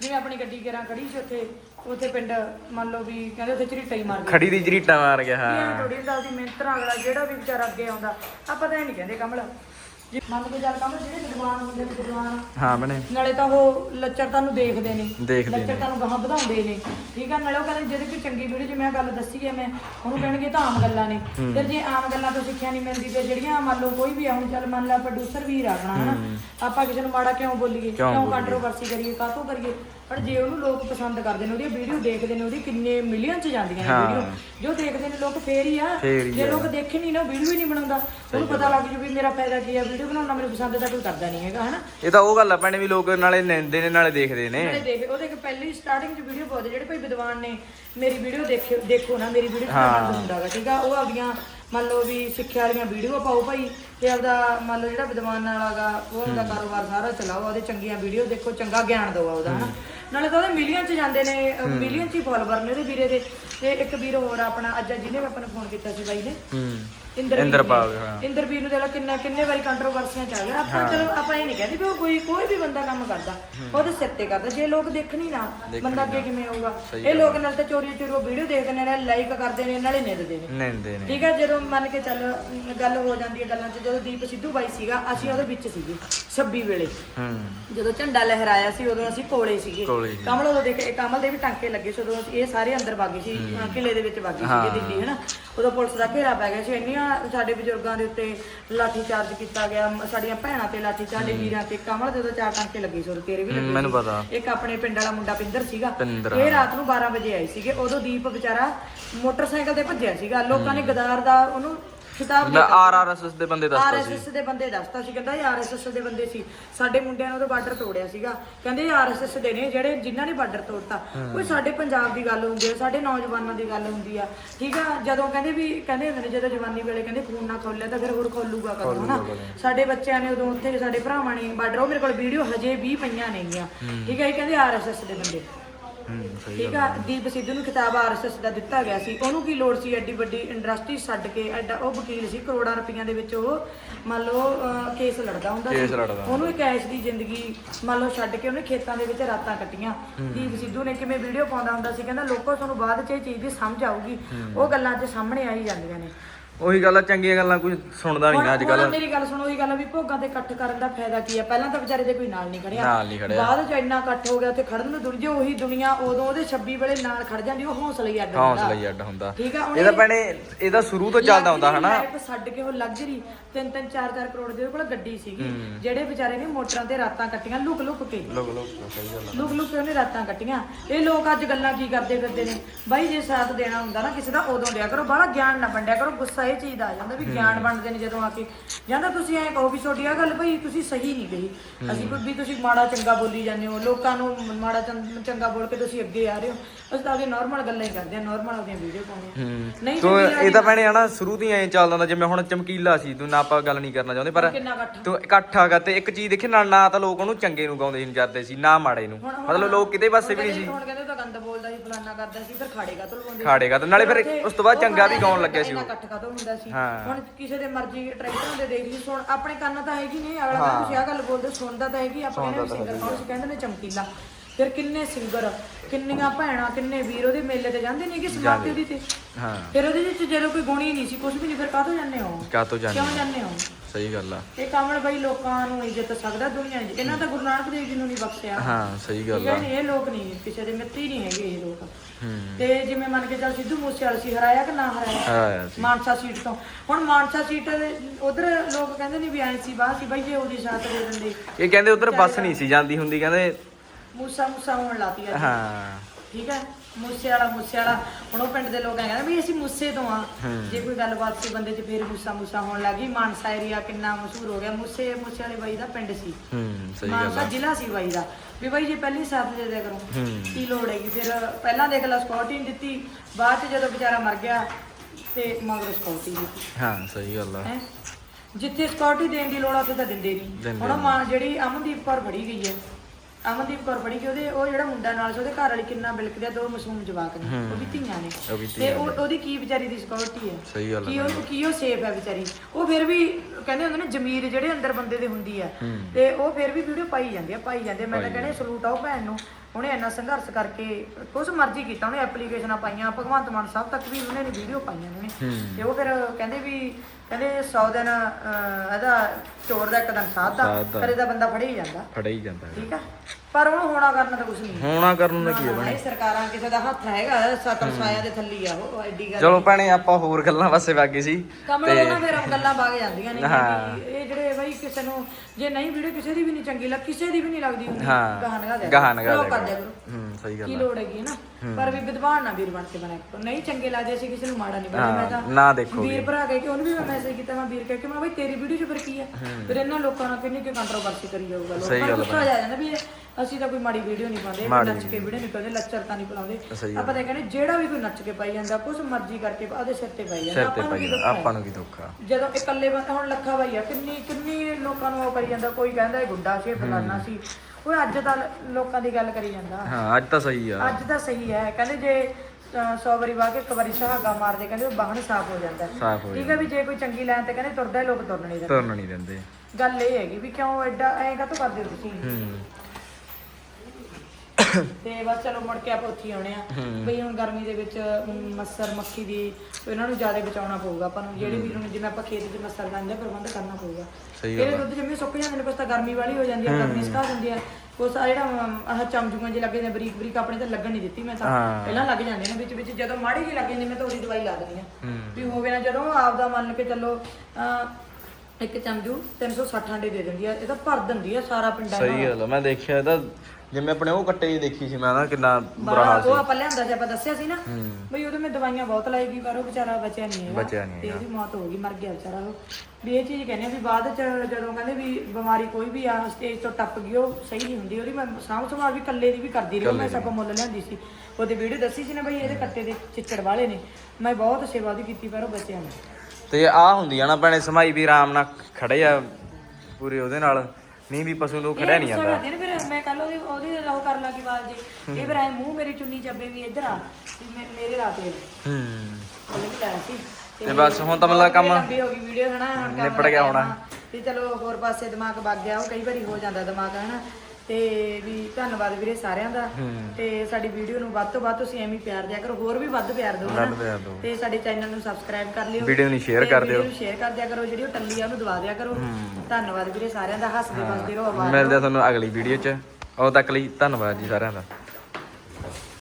ਜਿਵੇਂ ਆਪਣੀ ਗੱਡੀ ਕੇਰਾਂ ਖੜੀ ਸੀ ਉੱਥੇ ਉੱਥੇ ਪਿੰਡ ਮੰਨ ਲਓ ਵੀ ਕਹਿੰਦੇ ਉੱਥੇ ਝਰੀਟਾ ਹੀ ਮਾਰ ਗਿਆ ਖੜੀ ਦੀ ਜਰੀਟਾ ਮਾਰ ਗਿਆ ਹਾਂ। ਥੋੜੀ ਸਾਲ ਦੀ ਮਿਹਨਤ ਨਾਲ ਅਗਲਾ ਜਿਹੜਾ ਵੀ ਵਿਚਾਰਾ ਅੱਗੇ ਆਉਂਦਾ ਆਪਾਂ ਤਾਂ ਇਹ ਨਹੀਂ ਕਹਿੰਦੇ ਕਮਲ। ਜੀ ਮੰਨ ਕੇ ਚੱਲ ਕਮਲ ਜਿਹੜੇ ਵਿਦਵਾਨ ਹੁੰਦੇ ਨੇ ਵਿਦਵਾਨ ਹਾਂ ਭੈਣੇ ਨਾਲੇ ਤਾਂ ਉਹ ਲੱਚਰਤਾ ਨੂੰ ਦੇਖਦੇ ਨੇ। ਦੇਖਦੇ ਨੇ। ਲੱਚਰਤਾ ਨੂੰ ਗਾਹਾਂ ਵਧਾਉਂਦੇ ਨੇ। ਠੀਕ ਆ ਨਾਲੇ ਉਹ ਕਹਿੰਦੇ ਜਿਹੜੇ ਕੋਈ ਚੰਗੀ ਵੀਡੀਓ ਜਿਵੇਂ ਆਹ ਗੱਲ ਦੱਸੀ ਹੈ ਮੈਂ ਉਹਨੂੰ ਕਹਿਣਗੇ ਤਾਂ ਆਮ ਗੱਲਾਂ ਨੇ। ਫਿਰ ਜੇ ਆਮ ਗੱਲਾਂ ਤੋਂ ਸਿੱਖਿਆ ਨਹੀਂ ਮਿਲਦੀ ਤੇ ਜਿਹੜੀਆਂ ਮੰਨ ਲਓ ਕੋਈ ਵੀ ਆ ਹੁਣ ਚੱਲ ਮੰਨ ਲਾ ਪ੍ਰੋਡਿਊਸਰ ਵੀਰ ਆਪਣਾ ਹਨਾ। ਆਪਾਂ ਕਿਸੇ ਨੂੰ ਮਾੜਾ ਕਿਉਂ ਬੋਲੀਏ? ਕਿਉਂ? ਕੰਟਰੋਵਰਸੀ ਕਰੀਏ? ਕਾਹਤੋਂ ਕਰੀਏ? ਪਰ ਜੇ ਉਹਨੂੰ ਲੋਕ ਪਸੰਦ ਕਰਦੇ ਨੇ ਉਹਦੀ ਵੀਡੀਓ ਦੇਖਦੇ ਨੇ ਉਹਦੀ ਕਿੰਨੇ ਮਿਲੀਅਨ ਚ ਜਾਂਦੀਆਂ ਨੇ ਹਾਂ। ਵੀਡੀਓ ਜੋ ਦੇਖਦੇ ਨੇ ਲੋਕ ਫੇਰ ਹੀ ਆ। ਫੇਰ ਹੀ ਜੇ ਆ। ਲੋਕ ਦੇਖੇ ਨਹੀਂ ਨਾ ਵੀਡੀਓ ਹੀ ਨਹੀਂ ਬਣਾਉਂਦਾ। ਉਹਨੂੰ ਪਤਾ ਲੱਗ ਜੂ ਵੀ ਮੇਰਾ ਫਾਇਦਾ ਕੀ ਆ ਵੀਡੀਓ ਬਣਾਉਣਾ ਮੈਨੂੰ ਪਸੰਦ ਤਾਂ ਕੋਈ ਕਰਦਾ ਨਹੀਂ ਹੈਗਾ ਹਨਾ? ਇਹ ਤਾਂ ਉਹ ਗੱਲ ਆ ਭੈਣੇ ਵੀ ਲੋਕ ਨਾਲੇ ਲੈਂਦੇ ਨੇ ਨਾਲੇ ਦੇਖਦੇ ਨੇ। ਨਾਲੇ ਦੇਖ ਉਹਦੇ ਕਿ ਪਹਿਲੀ ਸਟਾਰਟਿੰਗ ਚ ਵੀਡੀਓ ਪਾਉਂਦੇ ਜਿਹੜੇ ਭਾਈ ਵਿਦਵਾਨ ਨੇ ਮੇਰੀ ਵੀਡੀਓ ਦੇਖਿਓ ਦੇਖੋ ਨਾ ਮੇਰੀ ਵੀਡੀਓ ਹਾਂ। ਹੁੰਦਾਗਾ ਠੀਕ ਆ? ਉਹ ਆਪਦੀਆਂ ਮੰਨ ਲਓ ਵੀ ਸਿੱਖਿਆ ਵਾਲੀਆਂ ਵੀਡੀਓ ਪਾਓ ਭਾਈ ਤੇ ਆਪਦਾ ਮੰਨ ਲਓ ਜਿਹੜਾ ਵਿਦਵਾਨ ਵਾਲਾਗਾ ਉਹ ਆਪਦਾ ਕਾਰੋਬਾਰ ਸਾਰਾ ਚਲਾਓ ਉਹਦੇ ਚੰਗੀਆਂ ਵੀਡੀਓ ਦੇਖੋ ਚੰਗਾ ਗਿਆਨ ਦਿਓ ਉਹਦਾ ਹਨਾ? ਨਾਲੇ ਤਾਂ ਉਹਦੇ ਮਿਲੀਅਨ ਚ ਜਾਂਦੇ ਨੇ ਮਿਲੀਅਨ ਚ ਹੀ ਫਾਲੋਵਰ ਨੇ ਉਹਦੇ ਵੀਰੇ ਦੇ। ਤੇ ਇੱਕ ਵੀਰ ਹੋਰ ਆਪਣਾ ਅੱਜ ਜਿਹਨੇ ਵੀ ਆਪਾਂ ਨੂੰ ਫੋਨ ਕੀਤਾ ਸੀ ਬਾਈ ਨੇ। ਇੰਦਰਪਾਲ। ਹਾਂ। ਇੰਦਰਵੀਰ ਨੂੰ ਦੇਖ ਕਿੰਨਾ ਕਿੰਨੇ ਵਾਰੀ ਕੰਟਰੋਵਰਸੀਆਂ ਚੱਲ ਰਹੀਆਂ ਆਪਾਂ ਚਲੋ ਆਪਾਂ ਇਹ ਨਹੀਂ ਕਹਿੰਦੇ ਵੀ ਉਹ ਕੋਈ ਕੋਈ ਵੀ ਬੰਦਾ ਕੰਮ ਕਰਦਾ ਉਹਦੇ ਸਿਰ ਤੇ ਕਰਦਾ। ਜੇ ਲੋਕ ਦੇਖਣ ਹੀ ਨਾ ਬੰਦਾ ਅੱਗੇ ਕਿਵੇਂ ਆਊਗਾ। ਇਹ ਲੋਕ ਨਾਲ ਤਾਂ ਚੋਰੀ ਚੋਰੀ ਵੀਡੀਓ ਦੇਖਦੇ ਨੇ ਲਾਈਕ ਕਰਦੇ ਨੇ ਨਾਲੇ ਨਿੰਦਦੇ ਨੇ। ਲੈਂਦੇ ਨੇ। ਠੀਕ ਹੈ ਜਦੋਂ ਮੰਨ ਕੇ ਚੱਲ ਅਮ, ਗੱਲ ਹੋ ਜਾਂਦੀ ਹੈ ਗੱਲਾਂ 'ਚ ਜਦੋਂ ਦੀਪ ਸਿੱਧੂ ਬਾਈ ਸੀਗਾ ਅਸੀਂ ਉਹਦੇ ਵਿੱਚ ਸੀਗੇ 26 ਵੇਲੇ। ਹੂੰ। ਜਦੋਂ ਝੰਡਾ ਲਹਿਰਾਇਆ ਸੀ ਉਦੋਂ ਅਸੀਂ ਕੋਲੇ ਸੀਗੇ। ਕੋਲੇ ਸੀ। ਕਮਲ ਉਦੋਂ ਦੇਖ ਕਮਲ ਦੇ ਵੀ ਟਾਂਕੇ ਲੱਗੇ ਸੀ ਉਦੋਂ ਅਸੀਂ- ਇਹ ਸਾਰੇ ਅੰਦਰ ਵਾਗੇ ਸੀ ਅਹ ਕਿਲੇ ਦੇ ਵਿੱਚ ਵਾਗੇ ਸੀਗੇ ਦਿੱਲੀ ਹਨਾ? ਉਦੋਂ ਪੁਲਿਸ ਦਾ ਘੇਰਾ ਪੈ ਗਿਆ ਸੀ ਇੰਨੀਆਂ ਸਾਡੇ ਬਜ਼ੁਰਗਾਂ ਦੇ ਉੱਤੇ ਲਾਠੀ ਚਾਰਜ ਕੀਤਾ ਗਿਆ ਮ- ਸਾਡੀਆਂ ਭੈਣਾਂ ਤੇ ਲਾਠੀ ਚਾਰਜ ਵੀਰਾਂ ਤੇ ਕਮਲ ਦੇ ਉਦੋਂ ਚਾਰ ਟਾਂਕੇ ਲੱਗੇ ਸੀ ਤੇਰੇ ਵੀ ਲੱਗੇ ਮੈਨੂੰ। ਪਤਾ। ਇੱਕ ਆਪਣੇ ਪਿੰਡ ਵਾਲਾ ਮੁੰਡਾ ਪਿੰਦਰ ਸੀਗਾ। ਪਿੰਦਰ, ਇਹ ਰਾਤ ਨੂੰ 12 ਵਜੇ ਆਏ ਸੀਗੇ। ਉਦੋਂ ਦੀਪ ਵਿਚਾਰਾ ਮੋਟਰਸਾਈਕਲ ਤੇ ਭੱਜਿਆ ਸੀਗਾ। ਲੋਕਾਂ ਨੇ ਗਦਾਰ ਦਾ ਉਹਨੂੰ ਖਿਤਾਬ ਮੈਂ ਆਰਆਰਐਸ ਦੇ ਬੰਦੇ ਦੱਸਦਾ ਸੀ। ਆਰਐਸਐਸ ਦੇ ਬੰਦੇ ਦੱਸਤਾ ਸੀ ਕਹਿੰਦਾ ਆਰਐਸਐਸ ਦੇ ਬੰਦੇ ਸੀ। ਸਾਡੇ ਮੁੰਡਿਆਂ ਨੇ ਉਹਦਾ ਬਾਰਡਰ ਤੋੜਿਆ ਸੀਗਾ। ਕਹਿੰਦੇ ਆਰਐਸਐਸ ਦੇ ਨੇ ਜਿਹੜੇ ਜਿਨ੍ਹਾਂ ਨੇ ਬਾਰਡਰ ਤੋੜਤਾ। ਕੋਈ ਸਾਡੇ ਪੰਜਾਬ ਦੀ ਗੱਲ ਹੁੰਦੀ ਹੈ ਸਾਡੇ ਨੌਜਵਾਨਾਂ ਦੀ ਗੱਲ ਹੁੰਦੀ ਆ। ਠੀਕ ਆ ਜਦੋਂ ਕਹਿੰਦੇ ਵੀ ਕਹਿੰਦੇ ਹੁੰਦੇ ਨੇ ਜਦੋਂ ਜਵਾਨੀ ਵੇਲੇ ਕਹਿੰਦੇ ਖੂਨ ਨਾ ਖੋਲਿਆ ਤਾਂ ਫਿਰ ਹੋਰ ਖੋਲੂਗਾ ਕਦੋਂ ਹਨਾ? ਸਾਡੇ ਬੱਚਿਆਂ ਨੇ ਉਦੋਂ ਉੱਥੇ ਸਾਡੇ ਭਰਾਵਾਂ ਨੇ ਬਾਰਡਰ ਉਹ ਮੇਰੇ ਕੋਲ ਵੀਡੀਓ ਹਜੇ ਵੀ ਪਈਆਂ ਨੇਗੀਆਂ। ਠੀਕ ਹੈ ਇਹ ਕਹਿੰਦੇ ਆਰਐਸਐਸ ਦੇ ਬੰਦੇ। ਹੂੰ ਸਹੀ ਠੀਕ ਆ। ਦੀਪ ਸਿੱਧੂ ਨੂੰ ਕਿਤਾਬ ਆਰਐਸਐਸ ਦਾ ਦਿੱਤਾ ਗਿਆ ਸੀ। ਉਹਨੂੰ ਕੀ ਲੋੜ ਸੀ ਐਡੀ ਵੱਡੀ ਇੰਡਸਟਰੀ ਛੱਡ ਕੇ? ਐਡਾ ਉਹ ਵਕੀਲ ਸੀ ਕਰੋੜਾਂ ਰੁਪਈਆਂ ਦੇ ਵਿੱਚ ਉਹ ਮੰਨ ਲਓ ਅਹ, ਕੇਸ ਲੜਦਾ ਹੁੰਦਾ ਕੇਸ ਲੜਦਾ। ਉਹਨੂੰ ਇੱਕ ਐਸ਼ ਦੀ ਜ਼ਿੰਦਗੀ ਮੰਨ ਲਓ ਛੱਡ ਕੇ ਉਹਨੇ ਖੇਤਾਂ ਦੇ ਵਿੱਚ ਰਾਤਾਂ ਕੱਟੀਆਂ। ਦੀਪ ਸਿੱਧੂ ਨੇ ਕਿਵੇਂ ਵੀਡੀਓ ਪਾਉਂਦਾ ਹੁੰਦਾ ਸੀ ਕਹਿੰਦਾ ਲੋਕੋ ਤੁਹਾਨੂੰ ਬਾਅਦ ਚ ਇਹ ਚੀਜ਼ ਦੀ ਸਮਝ ਆਊਗੀ। ਉਹ ਗੱਲਾਂ ਅੱਜ ਸਾਹਮਣੇ ਆਈ ਜਾਂਦੀਆਂ ਨੇ। ਉਹੀ ਗੱਲ ਆ ਚੰਗੀਆਂ ਗੱਲਾਂ ਕੋਈ ਸੁਣਦਾ ਨਹੀਂ ਅੱਜ ਕੱਲ ਮੇਰੀ ਗੱਲ ਸੁਣੋ ਉਹੀ ਗੱਲ ਆ ਵੀ ਭੋਗਾਂ ਤੇ ਇਕੱਠ ਕਰਨ ਦਾ ਫਾਇਦਾ ਕੀ ਆ? ਪਹਿਲਾਂ ਤਾਂ ਵਿਚਾਰੇ ਦੇ ਕੋਈ ਨਾਲ ਨਹੀਂ ਖੜਿਆ। ਨਾਲ ਨਹੀਂ ਖੜਿਆ। ਬਾਅਦ ਚ ਇੰਨਾ ਇਕੱਠ ਹੋ ਗਿਆ ਉੱਥੇ ਖੜਨ ਨੂੰ ਦੁਰ ਜੇ ਉਹੀ ਦੁਨੀਆ ਉਦੋਂ ਉਹਦੇ 26 ਵੇਲੇ ਨਾਲ ਖੜ ਜਾਂਦੀ ਉਹ ਹੌਸਲਾ ਹੀ ਅੱਡ ਹੁੰਦਾ। ਹੌਸਲਾ ਹੀ ਅੱਡ ਹੁੰਦਾ। ਠੀਕ ਆ ਇਹਦਾ ਭੈਣੇ ਇਹਦਾ ਸ਼ੁਰੂ ਤੋਂ ਚੱਲਦਾ ਹੁੰਦਾ ਹਨਾ? ਛੱਡ ਕੇ ਉਹ ਲਗਜ਼ਰੀ ਤਿੰਨ ਤਿੰਨ ਚਾਰ ਚਾਰ ਕਰੋੜ ਦੇ ਕੋਲ ਗੱਡੀ ਸੀਗੀ ਜਿਹੜੇ ਵਿਚਾਰੇ ਨੇ ਮੋਟਰਾਂ ਤੇ ਰਾਤਾਂ ਕੱਟੀਆਂ ਲੁਕ ਲੁਕ ਕੇ। ਲੋਕ ਲੋਕ ਸਹੀ ਗੱਲ ਲੁਕ ਲੁਕ ਕੇ ਉਹਨੇ ਰਾਤਾਂ ਕੱਟੀਆਂ। ਇਹ ਲੋਕ ਅੱਜ ਗੱਲਾਂ ਕੀ ਕਰਦੇ ਫਿਰਦੇ ਨੇ? ਬਾਈ ਜੇ ਸਾਥ ਦੇਣਾ ਹੁੰਦਾ ਨਾ ਕਿਸੇ ਦਾ ਉਦੋਂ ਦਿਆ ਕਰੋ। ਬਾਹਲਾ ਗਿਆਨ ਨਾ ਵੰਡਿਆ ਕਰੋ। ਗੁੱਸਾ ਇਹ ਚੀਜ਼ ਦਾ ਆ ਜਾਂਦਾ ਵੀ ਗਿਆਨ ਵੰਡਦੇ ਨੇ ਜਦੋਂ ਆ ਕੇ। ਜਾਂਦਾ ਤੁਸੀਂ ਐਂ ਕਹੋ ਵੀ ਤੁਹਾਡੀ ਆ ਗੱਲ ਭਈ ਤੁਸੀਂ ਸਹੀ ਨਹੀਂ ਕਹੀ। ਅਸੀਂ ਕੋਈ ਵੀ ਤੁਸੀਂ ਮਾੜਾ ਚੰਗਾ ਬੋਲੀ ਜਾਂਦੇ ਹੋ। ਲੋਕਾਂ ਨੂੰ ਮਾੜਾ ਚੰਗਾ ਬੋਲ ਕੇ ਤੁਸੀਂ ਅੱਗੇ ਆ ਰਹੇ ਹੋ। ਅਸੀਂ ਤਾਂ ਆਪਣੀ ਨਾਰਮਲ ਗੱਲਾਂ ਹੀ ਕਰਦੇ ਆ ਨਾਰਮਲ ਆਪਣੀਆਂ ਵੀਡੀਓ ਪਾਉਂਦੇ ਆ ਨਹੀਂ ਤੂੰ ਇਹ ਤਾਂ ਭੈਣੇ ਹਨਾ ਸ਼ੁਰੂ ਤੋਂ ਹੀ ਐਂ ਚੱਲਦਾ ਜਿਵੇਂ ਹੁਣ ਚਮਕੀਲਾ ਸੀ ਤੂੰ ਨਾ ਆਪਾਂ ਗੱਲ ਨਹੀਂ ਕਰਨਾ ਚਾਹੁੰਦੇ ਪਰ ਕਿੰਨਾ ਇਕੱਠ? ਤੂੰ ਇਕੱਠ ਆਗਾ ਤੇ ਇੱਕ ਚੀਜ਼ ਦੇਖੀ ਨਾਲ ਨਾ ਤਾਂ ਲੋਕ ਉਹਨੂੰ ਚੰਗੇ ਨੂੰ ਗਾਉਂਦੇ ਸੀ ਜਾਂਦੇ ਸੀ ਨਾ ਮਾੜੇ ਨੂੰ। ਮਤਲਬ ਲੋਕ ਕਿਤੇ ਪਾਸੇ ਵੀ ਨਹੀਂ ਸੀ। ਹੁਣ ਕਹਿੰਦੇ ਉਹ ਤਾਂ ਗੰਦ ਬੋਲਦਾ ਸੀ ਫਲਾਨਾ ਕਰਦਾ ਸੀ ਫਿਰ ਖਾੜੇਗਾ ਤੋਂ ਲਵਾਉਂਦੇ ਖਾੜੇਗਾ ਤੇ ਨਾਲੇ ਫਿਰ ਉਸ ਤੋਂ ਬਾਅਦ ਚੰਗਾ ਵੀ ਗਾਉਣ ਲੱਗਿਆ ਸੀ ਉਹ। ਇਕੱਠ ਕਦੋਂ ਹੁੰਦਾ ਸੀ। ਹਾਂ। ਹੁਣ ਕਿਸੇ ਦੇ ਮਰਜ਼ੀ ਟਰੈਕਟਰਾਂ ਦੇ ਦੇਖ ਲਈ ਸੁਣ ਆਪਣੇ ਕੰਨ ਤਾਂ ਹੈਗੀ ਨਹੀਂ ਅਗਲਾ ਕਹਿੰਦਾ ਤੁਸੀਂ ਆਹ ਗੱਲ ਬੋਲਦੇ ਸੁਣਦਾ ਤਾਂ ਹੈਗੀ ਆਪਣੇ ਨੇ ਸਿੰਗਰ ਕੌਣ ਸੀ ਕਹਿੰਦੇ ਨੇ ਚਮਕੀਲਾ। ਫਿਰ ਕਿੰਨੇ ਸਿੰਗਰ ਕਿੰਨੀਆਂ ਭੈਣਾਂ ਕਿੰਨੇ ਵੀਰ? ਉਹਦੇ ਮੇਲੇ ਤੇ ਜਾਂਦੇ ਨਹੀਂ ਕਿ ਸਮਾਪਤੀ ਉਹਦੀ ਤੇ? ਹਾਂ। ਫਿਰ ਉਹਦੇ ਵਿੱਚ ਜਦੋਂ ਕੋਈ ਗੁਣੀ ਨਹੀਂ ਸੀ ਕੁਝ ਵੀ ਨਹੀਂ ਫਿਰ ਕਾਹਤੋਂ ਜਾਂਦੇ ਹੋ? ਕਾ ਤੋਂ ਜਾਣੀ ਕਿਉਂ ਜਾਂਦੇ ਹੋ? ਸਹੀ ਗੱਲ ਆ। ਇਹ ਕਮਲ ਬਈ ਲੋਕਾਂ ਨੂੰ ਇੱਜ਼ਤ ਸਕਦਾ ਦੁਨੀਆ 'ਚ। ਇਹਨਾਂ ਤਾਂ ਗੁਰੂ ਨਾਨਕ ਦੇਵ ਜੀ ਨੂੰ ਨਹੀਂ ਬਖਸ਼ਿਆ। ਹਾਂ ਸਹੀ ਗੱਲ ਆ। ਨੀ, ਇਹ ਲੋਕ ਨਹੀਂ ਕਿਸੇ ਦੇ ਮਿੱਤੀ ਨਹੀਂ ਹੈਗੇ ਇਹ ਲੋਕ। ਤੇ ਜਿਵੇਂ ਮੰਨ ਕੇ ਚੱਲ ਸਿੱਧੂ ਮੂਸੇਵਾਲਾ ਸੀ ਹਰਾਇਆ ਕਿ ਨਾ ਹਰਾਇਆ? ਸੀ। ਮਾਨਸਾ ਸੀਟ ਤੋਂ। ਹੁਣ ਮਾਨਸਾ ਸੀਟ ਉਧਰ ਲੋਕ ਕਹਿੰਦੇ ਨੇ ਵੀ ਐਂ ਸੀ ਬਾਹਰ ਸੀ ਬਈ ਜੇ ਉਹਦੀ ਸਾਥ ਦੇ ਦਿੰਦੇ। ਇਹ ਕਹਿੰਦੇ ਉਧਰ ਬੱਸ ਨਹੀਂ ਸੀ ਜਾਂਦੀ ਹੁੰਦੀ ਕਹਿੰਦੇ ਮੂਸਾ ਮੂਸਾ ਹੋਣ ਲਾਤੀ ਅੱਜ ਹਾਂ। ਠੀਕ ਹੈ? ਮੂਸੇ ਵਾਲਾ ਮੂਸੇ ਵਾਲਾ। ਹੁਣ ਉਹ ਪਿੰਡ ਦੇ ਲੋਕ ਐਂ ਕਹਿੰਦੇ ਵੀ ਅਸੀਂ ਮੂਸੇ ਤੋਂ ਆ। ਜੇ ਕੋਈ ਗੱਲਬਾਤ ਸੀ ਬੰਦੇ 'ਚ ਫੇਰ ਮੂਸਾ ਮੂਸਾ ਹੋਣ ਲੱਗੀ ਮਾਨਸਾ ਏਰੀਆ ਕਿੰਨਾ ਮਸ਼ਹੂਰ ਹੋ ਗਿਆ। ਮੂਸੇ ਮੂਸੇ ਵਾਲੇ ਬਾਈ ਦਾ ਪਿੰਡ ਸੀ। ਹੂੰ ਸਹੀ ਗੱਲ ਮਾਨਸਾ ਆ ਜ਼ਿਲ੍ਹਾ ਸੀ ਬਾਈ ਦਾ। ਵੀ ਬਾਈ ਜੇ ਪਹਿਲੀ ਸਾਥ ਦੇ ਦਿਆ ਕਰੋ। ਹੂੰ। ਕੀ ਲੋੜ ਹੈਗੀ? ਫਿਰ ਪਹਿਲਾਂ ਦੇਖ ਲਾ ਸਕਿਉਰਟੀ ਨਹੀਂ ਦਿੱਤੀ। ਬਾਅਦ ਚ ਜਦੋਂ ਵਿਚਾਰਾ ਮਰ ਗਿਆ ਤੇ ਮਗਰ ਸਕਿਉਰਟੀ ਦਿੱਤੀ। ਹਾਂ ਸਹੀ ਗੱਲ ਆ। ਹੈ? ਜਿੱਥੇ ਸਕਿਉਰਟੀ ਦੇਣ ਦੀ ਲੋੜ ਆ ਉੱਥੇ ਤਾਂ ਦਿੰਦੇ ਨਹੀਂ ਦਿੰਦੇ ਹੁਣ ਉਹ ਮਾਂ ਜਿਹੜੀ ਅਮਨਦੀਪ ਕੌਰ ਫੜੀ ਗਈ ਹੈ। ਅਮਨਦੀਪ ਕੌਰ ਫੜੀ ਗਈ ਉਹਦੇ ਉਹ ਜਿਹੜਾ ਮੁੰਡਾ ਨਾਲ ਸੀ ਉਹਦੇ ਘਰ ਵਾਲੀ ਕਿੰਨਾ ਬਿਲਕਦੇ ਆ ਦੋ ਮਾਸੂਮ ਜਵਾਕ ਨੇ ਉਹ ਵੀ ਧੀਆਂ ਨੇ। ਉਹ ਵੀ ਤੇ ਉਹ ਉਹਦੀ ਕੀ ਵਿਚਾਰੀ ਦੀ ਸਕਿਉਰਟੀ ਹੈ? ਸਹੀ ਗੱਲ ਕੀ ਉਹ ਕੀ ਉਹ ਸੇਫ ਹੈ ਵਿਚਾਰੀ? ਉਹ ਫਿਰ ਵੀ ਕਹਿੰਦੇ ਹੁੰਦੇ ਨੇ ਜ਼ਮੀਰ ਜਿਹੜੇ ਅੰਦਰ ਬੰਦੇ ਦੇ ਹੁੰਦੀ ਆ। ਹੂੰ। ਤੇ ਉਹ ਫਿਰ ਵੀ ਵੀਡੀਓ ਪਾਈ ਜਾਂਦੀ ਆ ਪਾਈ ਜਾਂਦੇ ਆ। ਮੈਂ ਤਾਂ ਕਹਿੰਦੇ ਸਲੂਟ ਆ। ਉਹ ਭੈਣ ਨੂੰ। ਉਹਨੇ ਇੰਨਾ ਸੰਘਰਸ਼ ਕਰਕੇ ਕੁਝ ਮਰਜ਼ੀ ਕੀਤਾ ਉਹਨੇ ਐਪਲੀਕੇਸ਼ਨਾਂ ਪਾਈਆਂ ਭਗਵੰਤ ਮਾਨ ਸਾਹਿਬ ਤੱਕ ਵੀ ਉਹਨੇ ਵੀਡੀਓ ਪਾਈਆਂ ਉਹਨੇ ਤੇ ਉਹ ਫਿਰ ਕਹਿੰਦੇ ਵੀ ਕਹਿੰਦੇ 100 ਦਿਨ ਇਹਦਾ ਚੋਰ ਦਾ ਇੱਕ ਦਿਨ ਸਾਧ ਦਾ ਬੰਦਾ ਫੜੇ ਹੀ ਜਾਂਦਾ। ਫੜਿਆ ਹੀ ਜਾਂਦਾ। ਠੀਕ ਆ? ਪਰ ਉਹਨੂੰ ਹੋਣਾ ਕਰਨਾ ਤਾਂ ਕੁਝ ਨਹੀਂ। ਹੋਣਾ ਕਰਨ ਨੂੰ ਕੀ ਨਾ, ਇਹ ਸਰਕਾਰਾਂ ਕਿਸੇ ਦਾ ਹੱਥ ਹੈਗਾ ਸਤਰ ਸਾਇਆ ਦੇ ਥੱਲੀ ਆ ਉਹ ਐਡੀ ਗੱਲ ਚਲੋ ਭੈਣੇ ਆਪਾਂ ਹੋਰ ਗੱਲਾਂ ਪਾਸੇ ਵਾਗੇ ਸੀ ਕਮਲ ਉਹਨਾਂ ਫਿਰ ਗੱਲਾਂ ਬਾਗ ਜਾਂਦੀਆਂ ਨੇ ਹਾਂ। ਕਿ ਇਹ ਜਿਹੜੇ ਬਈ ਕਿਸੇ ਨੂੰ ਜੇ ਨਹੀਂ ਵੀਡੀਓ ਕਿਸੇ ਦੀ ਵੀ ਨਹੀਂ ਚੰਗੀ ਲੱਗ ਕਿਸੇ ਦੀ ਵੀ ਨਹੀਂ ਲੱਗਦੀ ਹੁੰਦੀ ਹਾਂ। ਗਾਹਾਂ ਨਗਾ ਦੇ ਗਾਹਾਂ ਨਿਗਾਹ ਕਰ ਦਿਆ ਦਿਆ ਕਰੋ। ਹੂੰ ਸਹੀ ਕੀ ਗੱਲ ਆ। ਲੋੜ ਹੈਗੀ ਹੈ ਨਾ? ਪਰ ਵੀ ਵਿਦਵਾਨ ਨਾ ਵੀਰ ਬਣ ਕੇ ਬਣਿਆ ਕਰੋ ਨਹੀਂ ਚੰਗੇ ਲੱਗਦੇ ਅਸੀਂ ਕਿਸੇ ਨੂੰ ਮਾੜਾ ਨਹੀਂ ਬਣਿਆ ਮੈਂ ਤਾਂ ਨਾ ਦੇਖੋ ਵੀਰ ਭਰਾ ਕਹਿ ਕੇ ਉਹਨੂੰ ਵੀ ਮੈਂ ਮੈਸੇਜ ਕੀਤਾ ਮੈਂ ਵੀਰ ਕਹਿ ਕੇ ਮੈਂ ਬਈ ਤੇਰੀ ਵੀਡੀਓ 'ਚ ਫਿਰ ਕੀ ਆ? ਫਿਰ ਇਹਨਾਂ ਲੋਕਾਂ ਨਾਲ ਕਿੰਨੀ ਕਿ ਕੰਟਰੋਵਰਸੀ ਕਰੀ ਜਾਊਗਾ ਲੋਕਾਂ। ਨੂੰ ਗੁੱਸਾ ਆ ਜਾਂਦਾ ਵੀ ਅਸੀਂ ਤਾਂ ਕੋਈ ਮਾੜੀ ਵੀਡੀਓ ਨਹੀਂ ਪਾਉਂਦੇ ਨੱਚ ਕੇ ਵੀਡੀਓ ਨਹੀਂ ਪਾਉਂਦੇ ਲੱਚਰ ਤਾਂ ਨਹੀਂ ਪਾਉਂਦੇ ਆਪਾਂ ਤਾਂ ਕਹਿੰਦੇ ਜਿਹੜਾ ਵੀ ਕੋਈ ਨੱਚ ਕੇ ਪਾਈ ਜਾਂਦਾ ਕੁਝ ਮਰਜ਼ੀ ਕਰਕੇ ਉਹਦੇ ਸਿਰ ਤੇ ਪਾਈ ਜਾਂਦਾ ਆਪਾਂ ਨੂੰ? ਆਪਾਂ ਨੂੰ ਕੀ ਦੁੱਖ ਆ। ਜਦੋਂ ਇਕੱਲੇ ਬੰਦਾ ਹੁਣ ਲੱਖਾ ਭਾਈ ਆ ਕਿੰਨੀ ਕਿੰਨੀ ਲੋਕਾਂ ਨੂੰ ਉਹ ਕਰੀ ਜਾਂਦਾ ਕੋਈ ਕਹਿੰਦਾ ਇਹ ਗੁੱਡਾ ਸੀ ਫਲਾਨਾ ਸੀ ਉਹ ਅੱਜ ਤਾਂ ਲੋਕਾਂ ਦੀ ਗੱਲ ਕਰੀ ਜਾਂਦਾ। ਹਾਂ ਅੱਜ ਤਾਂ ਸਹੀ ਆ। ਅੱਜ ਤਾਂ ਸਹੀ ਹੈ। ਕਹਿੰਦੇ ਜੇ 100 ਵਾਰੀ ਵਾਹ ਕੇ ਇੱਕ ਵਾਰੀ ਸਹਾਗਾ ਮਾਰਦੇ ਕਹਿੰਦੇ ਉਹ ਬਾਹਣ ਸਾਫ਼ ਹੋ ਜਾਂਦਾ। ਸਾਫ਼ ਹੋ ਠੀਕ ਹੈ ਵੀ ਜੇ ਕੋਈ ਚੰਗੀ ਲਾਈਨ ਤੇ ਕਹਿੰਦੇ ਤੁਰਦਾ ਲੋਕ ਤੁਰਨ ਨਹੀਂ ਦਿੰਦੇ। ਤੁਰਨ ਨਹੀਂ ਦਿੰਦੇ। ਗੱਲ ਇਹ ਹੈਗੀ ਵੀ ਕਿਉਂ ਐਡਾ ਐਂ ਕਾਹਤੋਂ ਕਰਦੇ ਹੋ ਤੁਸੀਂ? ਹੂੰ। ਤੇ ਬਸ ਚਲੋ ਮੁੜ ਕੇ ਆਪਾਂ ਉੱਥੇ ਹੀ ਆਉਣੇ ਆ। ਬਈ ਹੁਣ ਗਰਮੀ ਦੇ ਵਿੱਚ ਮੱਸਰ ਮੱਖੀ ਦੀ ਇਹਨਾਂ ਨੂੰ ਜ਼ਿਆਦਾ ਬਚਾਉਣਾ ਪਊਗਾ ਆਪਾਂ ਨੂੰ। ਜਿਹੜੇ ਵੀਰ ਨੂੰ ਜਿਵੇਂ ਆਪਾਂ ਖੇਤ 'ਚ ਮੱਸਰ ਲਾਉਂਦੇ ਆ ਪ੍ਰਬੰਧ ਕਰਨਾ ਪਊਗਾ। ਸਹੀ ਇਹਦੇ ਦੁੱਧ ਜਿਵੇਂ ਸੁੱਕ ਜਾਂਦੇ ਨੇ ਕੁਛ ਤਾਂ ਗਰਮੀ ਵਾਲੀ ਹੋ ਜਾਂਦੀ ਹੈ। ਗਰਮੀ ਸਕਾ ਦਿੰਦੀ ਆ। ਕੁਛ ਆ ਜਿਹੜਾ ਆਹ ਚਮਚੂਆਂ ਜਿਹੇ ਲੱਗੇ ਨੇ ਬਰੀਕ ਬਰੀਕ ਆਪਣੇ ਤਾਂ ਲੱਗਣ ਨਹੀਂ ਦਿੱਤੀ ਮੈਂ ਤਾਂ। ਪਹਿਲਾਂ ਲੱਗ ਜਾਂਦੇ ਨੇ ਵਿੱਚ ਵਿੱਚ ਜਦੋਂ ਮਾੜੀ ਜਿਹੀ ਲੱਗ ਜਾਂਦੀ ਮੈਂ ਤਾਂ ਉਹਦੀ ਦਵਾਈ ਲਾ ਦਿੰਦੀ ਆ। ਵੀ ਹੋਵੇ ਨਾ ਜਦੋਂ ਆਪਦਾ ਮੰਨ ਕੇ ਚੱਲੋ ਇੱਕ ਚਮਚੂ 360 ਆਂਡੇ ਦੇ ਦਿੰਦੀ ਆ ਇਹ ਤਾਂ ਭਰ ਦਿੰਦੀ ਆ ਸਾਰਾ ਪਿੰਡਾਂ ਸਹੀ ਗੱਲ ਮੈਂ ਦੇਖਿਆ ਇਹਦਾ ਜਿਵੇਂ ਆਪਣੇ ਉਹ ਕੱਟੇ ਜਿਹੇ ਦੇਖੀ ਸੀ ਮੈਂ ਨਾ ਕਿੰਨਾ ਬੁਰਾ ਹਾਲ ਸੀ। ਉਹ ਆਪਾਂ ਲਿਆਂਦਾ ਸੀ ਆਪਾਂ ਦੱਸਿਆ ਸੀ ਨਾ ਬਈ ਉਹਦੇ ਮੈਂ ਦਵਾਈਆਂ ਬਹੁਤ ਲਾਏਗੀ ਪਰ ਉਹ ਵਿਚਾਰਾ ਬਚਿਆ ਨਹੀਂ ਹੈਗਾ। ਬਚਿਆ ਨਹੀਂ ਤੇ ਉਹਦੀ ਮੌਤ ਹੋ ਗਈ ਮਰ ਗਿਆ ਵਿਚਾਰਾ ਉਹ। ਵੀ ਇਹ ਚੀਜ਼ ਕਹਿੰਦੇ ਆ ਵੀ ਬਾਅਦ ਚ ਜਦੋਂ ਕਹਿੰਦੇ ਵੀ ਬਿਮਾਰੀ ਕੋਈ ਵੀ ਆ ਸਟੇਜ ਤੋਂ ਟੱਪ ਗਈ ਉਹ ਸਹੀ ਨਹੀਂ ਹੁੰਦੀ। ਉਹਦੀ ਮੈਂ ਸਾਂਭ ਸੰਭਾਲ ਵੀ ਕੱਲੇ ਦੀ ਵੀ ਕਰਦੀ ਰਹੀ ਮੈਂ ਸਭ ਮੁੱਲ ਲਿਆਂਦੀ ਸੀ। ਉਹਦੇ ਵੀਡੀਓ ਦੱਸੀ ਸੀ ਨਾ ਬਈ ਇਹਦੇ ਕੱਟੇ ਦੇ ਚਿੱਚੜ ਵਾਲੇ ਨੇ। ਮੈਂ ਬਹੁਤ ਸੇਵਾ ਉਹਦੀ ਕੀਤੀ ਪਰ ਉਹ ਬਚਿਆ ਨਹੀਂ। ਤੇ ਆ ਹੁੰਦੀ ਆ ਨਾ ਭੈਣੇ ਸਮਾਈ ਵੀ ਆਰਾਮ ਨਾਲ ਖੜੇ ਆ ਪੂਰੇ ਉਹਦੇ ਨਾਲ। ਨਹੀਂ ਵੀ ਪਸ਼ੂ ਨੂੰ ਖੜਿਆ ਨਹੀਂ ਜਾਂਦਾ। ਮੈਂ ਕੱਲ ਉਹਦੀ ਉਹਦੀ ਉਹ ਕਰ ਲਾਂਗੀ ਬਾਲ ਜੀ। ਇਹ ਫਿਰ ਐ ਮੂੰਹ ਮੇਰੀ ਚੁੰਨੀ ਚੱਬੇ ਵੀ ਇੱਧਰ ਆ ਵੀ ਮੈਂ- ਮੇਰੇ ਰਾਤ ਦੇ ਹੂੰ। ਉਹਨੇ ਵੀ ਲਾਇਆ ਸੀ। ਤੇ ਬਸ ਹੁਣ ਤਾਂ ਮਤਲਬ ਕੰਮ ਲੰਬੀ ਹੋ ਗਈ ਵੀਡੀਓ ਹਨਾ ਹੁਣ ਕੰਮ ਨਿਬੜ ਗਿਆ ਹੋਣਾ। ਤੇ ਚਲੋ ਹੋਰ ਪਾਸੇ ਦਿਮਾਗ ਵਗ ਗਿਆ ਉਹ ਕਈ ਵਾਰੀ ਹੋ ਜਾਂਦਾ ਦਿਮਾਗ ਹਨਾ। ਤੇ ਵੀ ਧੰਨਵਾਦ ਵੀਰੇ ਸਾਰਿਆਂ ਦਾ। ਤੇ ਸਾਡੀ ਵੀਡੀਓ ਨੂੰ ਵੱਧ ਤੋਂ ਵੱਧ ਤੁਸੀਂ ਐਵੇਂ ਪਿਆਰ ਦਿਆ ਕਰੋ ਹੋਰ ਵੀ ਵੱਧ ਪਿਆਰ ਦਿਓ ਵੱਧ ਪਿਆਰ ਦਿਓ। ਤੇ ਸਾਡੇ ਚੈਨਲ ਨੂੰ ਸਬਸਕ੍ਰਾਈਬ ਕਰ ਲਿਓ। ਵੀਡੀਓ ਨੂੰ ਸ਼ੇਅਰ ਕਰ ਦਿਓ। ਵੀਡੀਓ ਨੂੰ ਸ਼ੇਅਰ ਕਰ ਦਿਆ ਕਰੋ ਜਿਹੜੀ ਉਹ ਟੱਲੀ ਆ ਉਹਨੂੰ ਦਬਾ ਦਿਆ ਕਰੋ। ਧੰਨਵਾਦ ਵੀਰੇ ਸਾਰਿਆਂ ਦਾ ਹੱਸਦੇ ਵਸਦੇ ਰਹੋ ਮਿਲਦੇ ਆ ਤੁਹਾਨੂੰ ਅਗਲੀ ਵੀਡੀਓ 'ਚ। ਉਦੋਂ ਤੱਕ ਲਈ ਧੰਨਵਾਦ ਜੀ ਸਾਰਿਆਂ ਦਾ।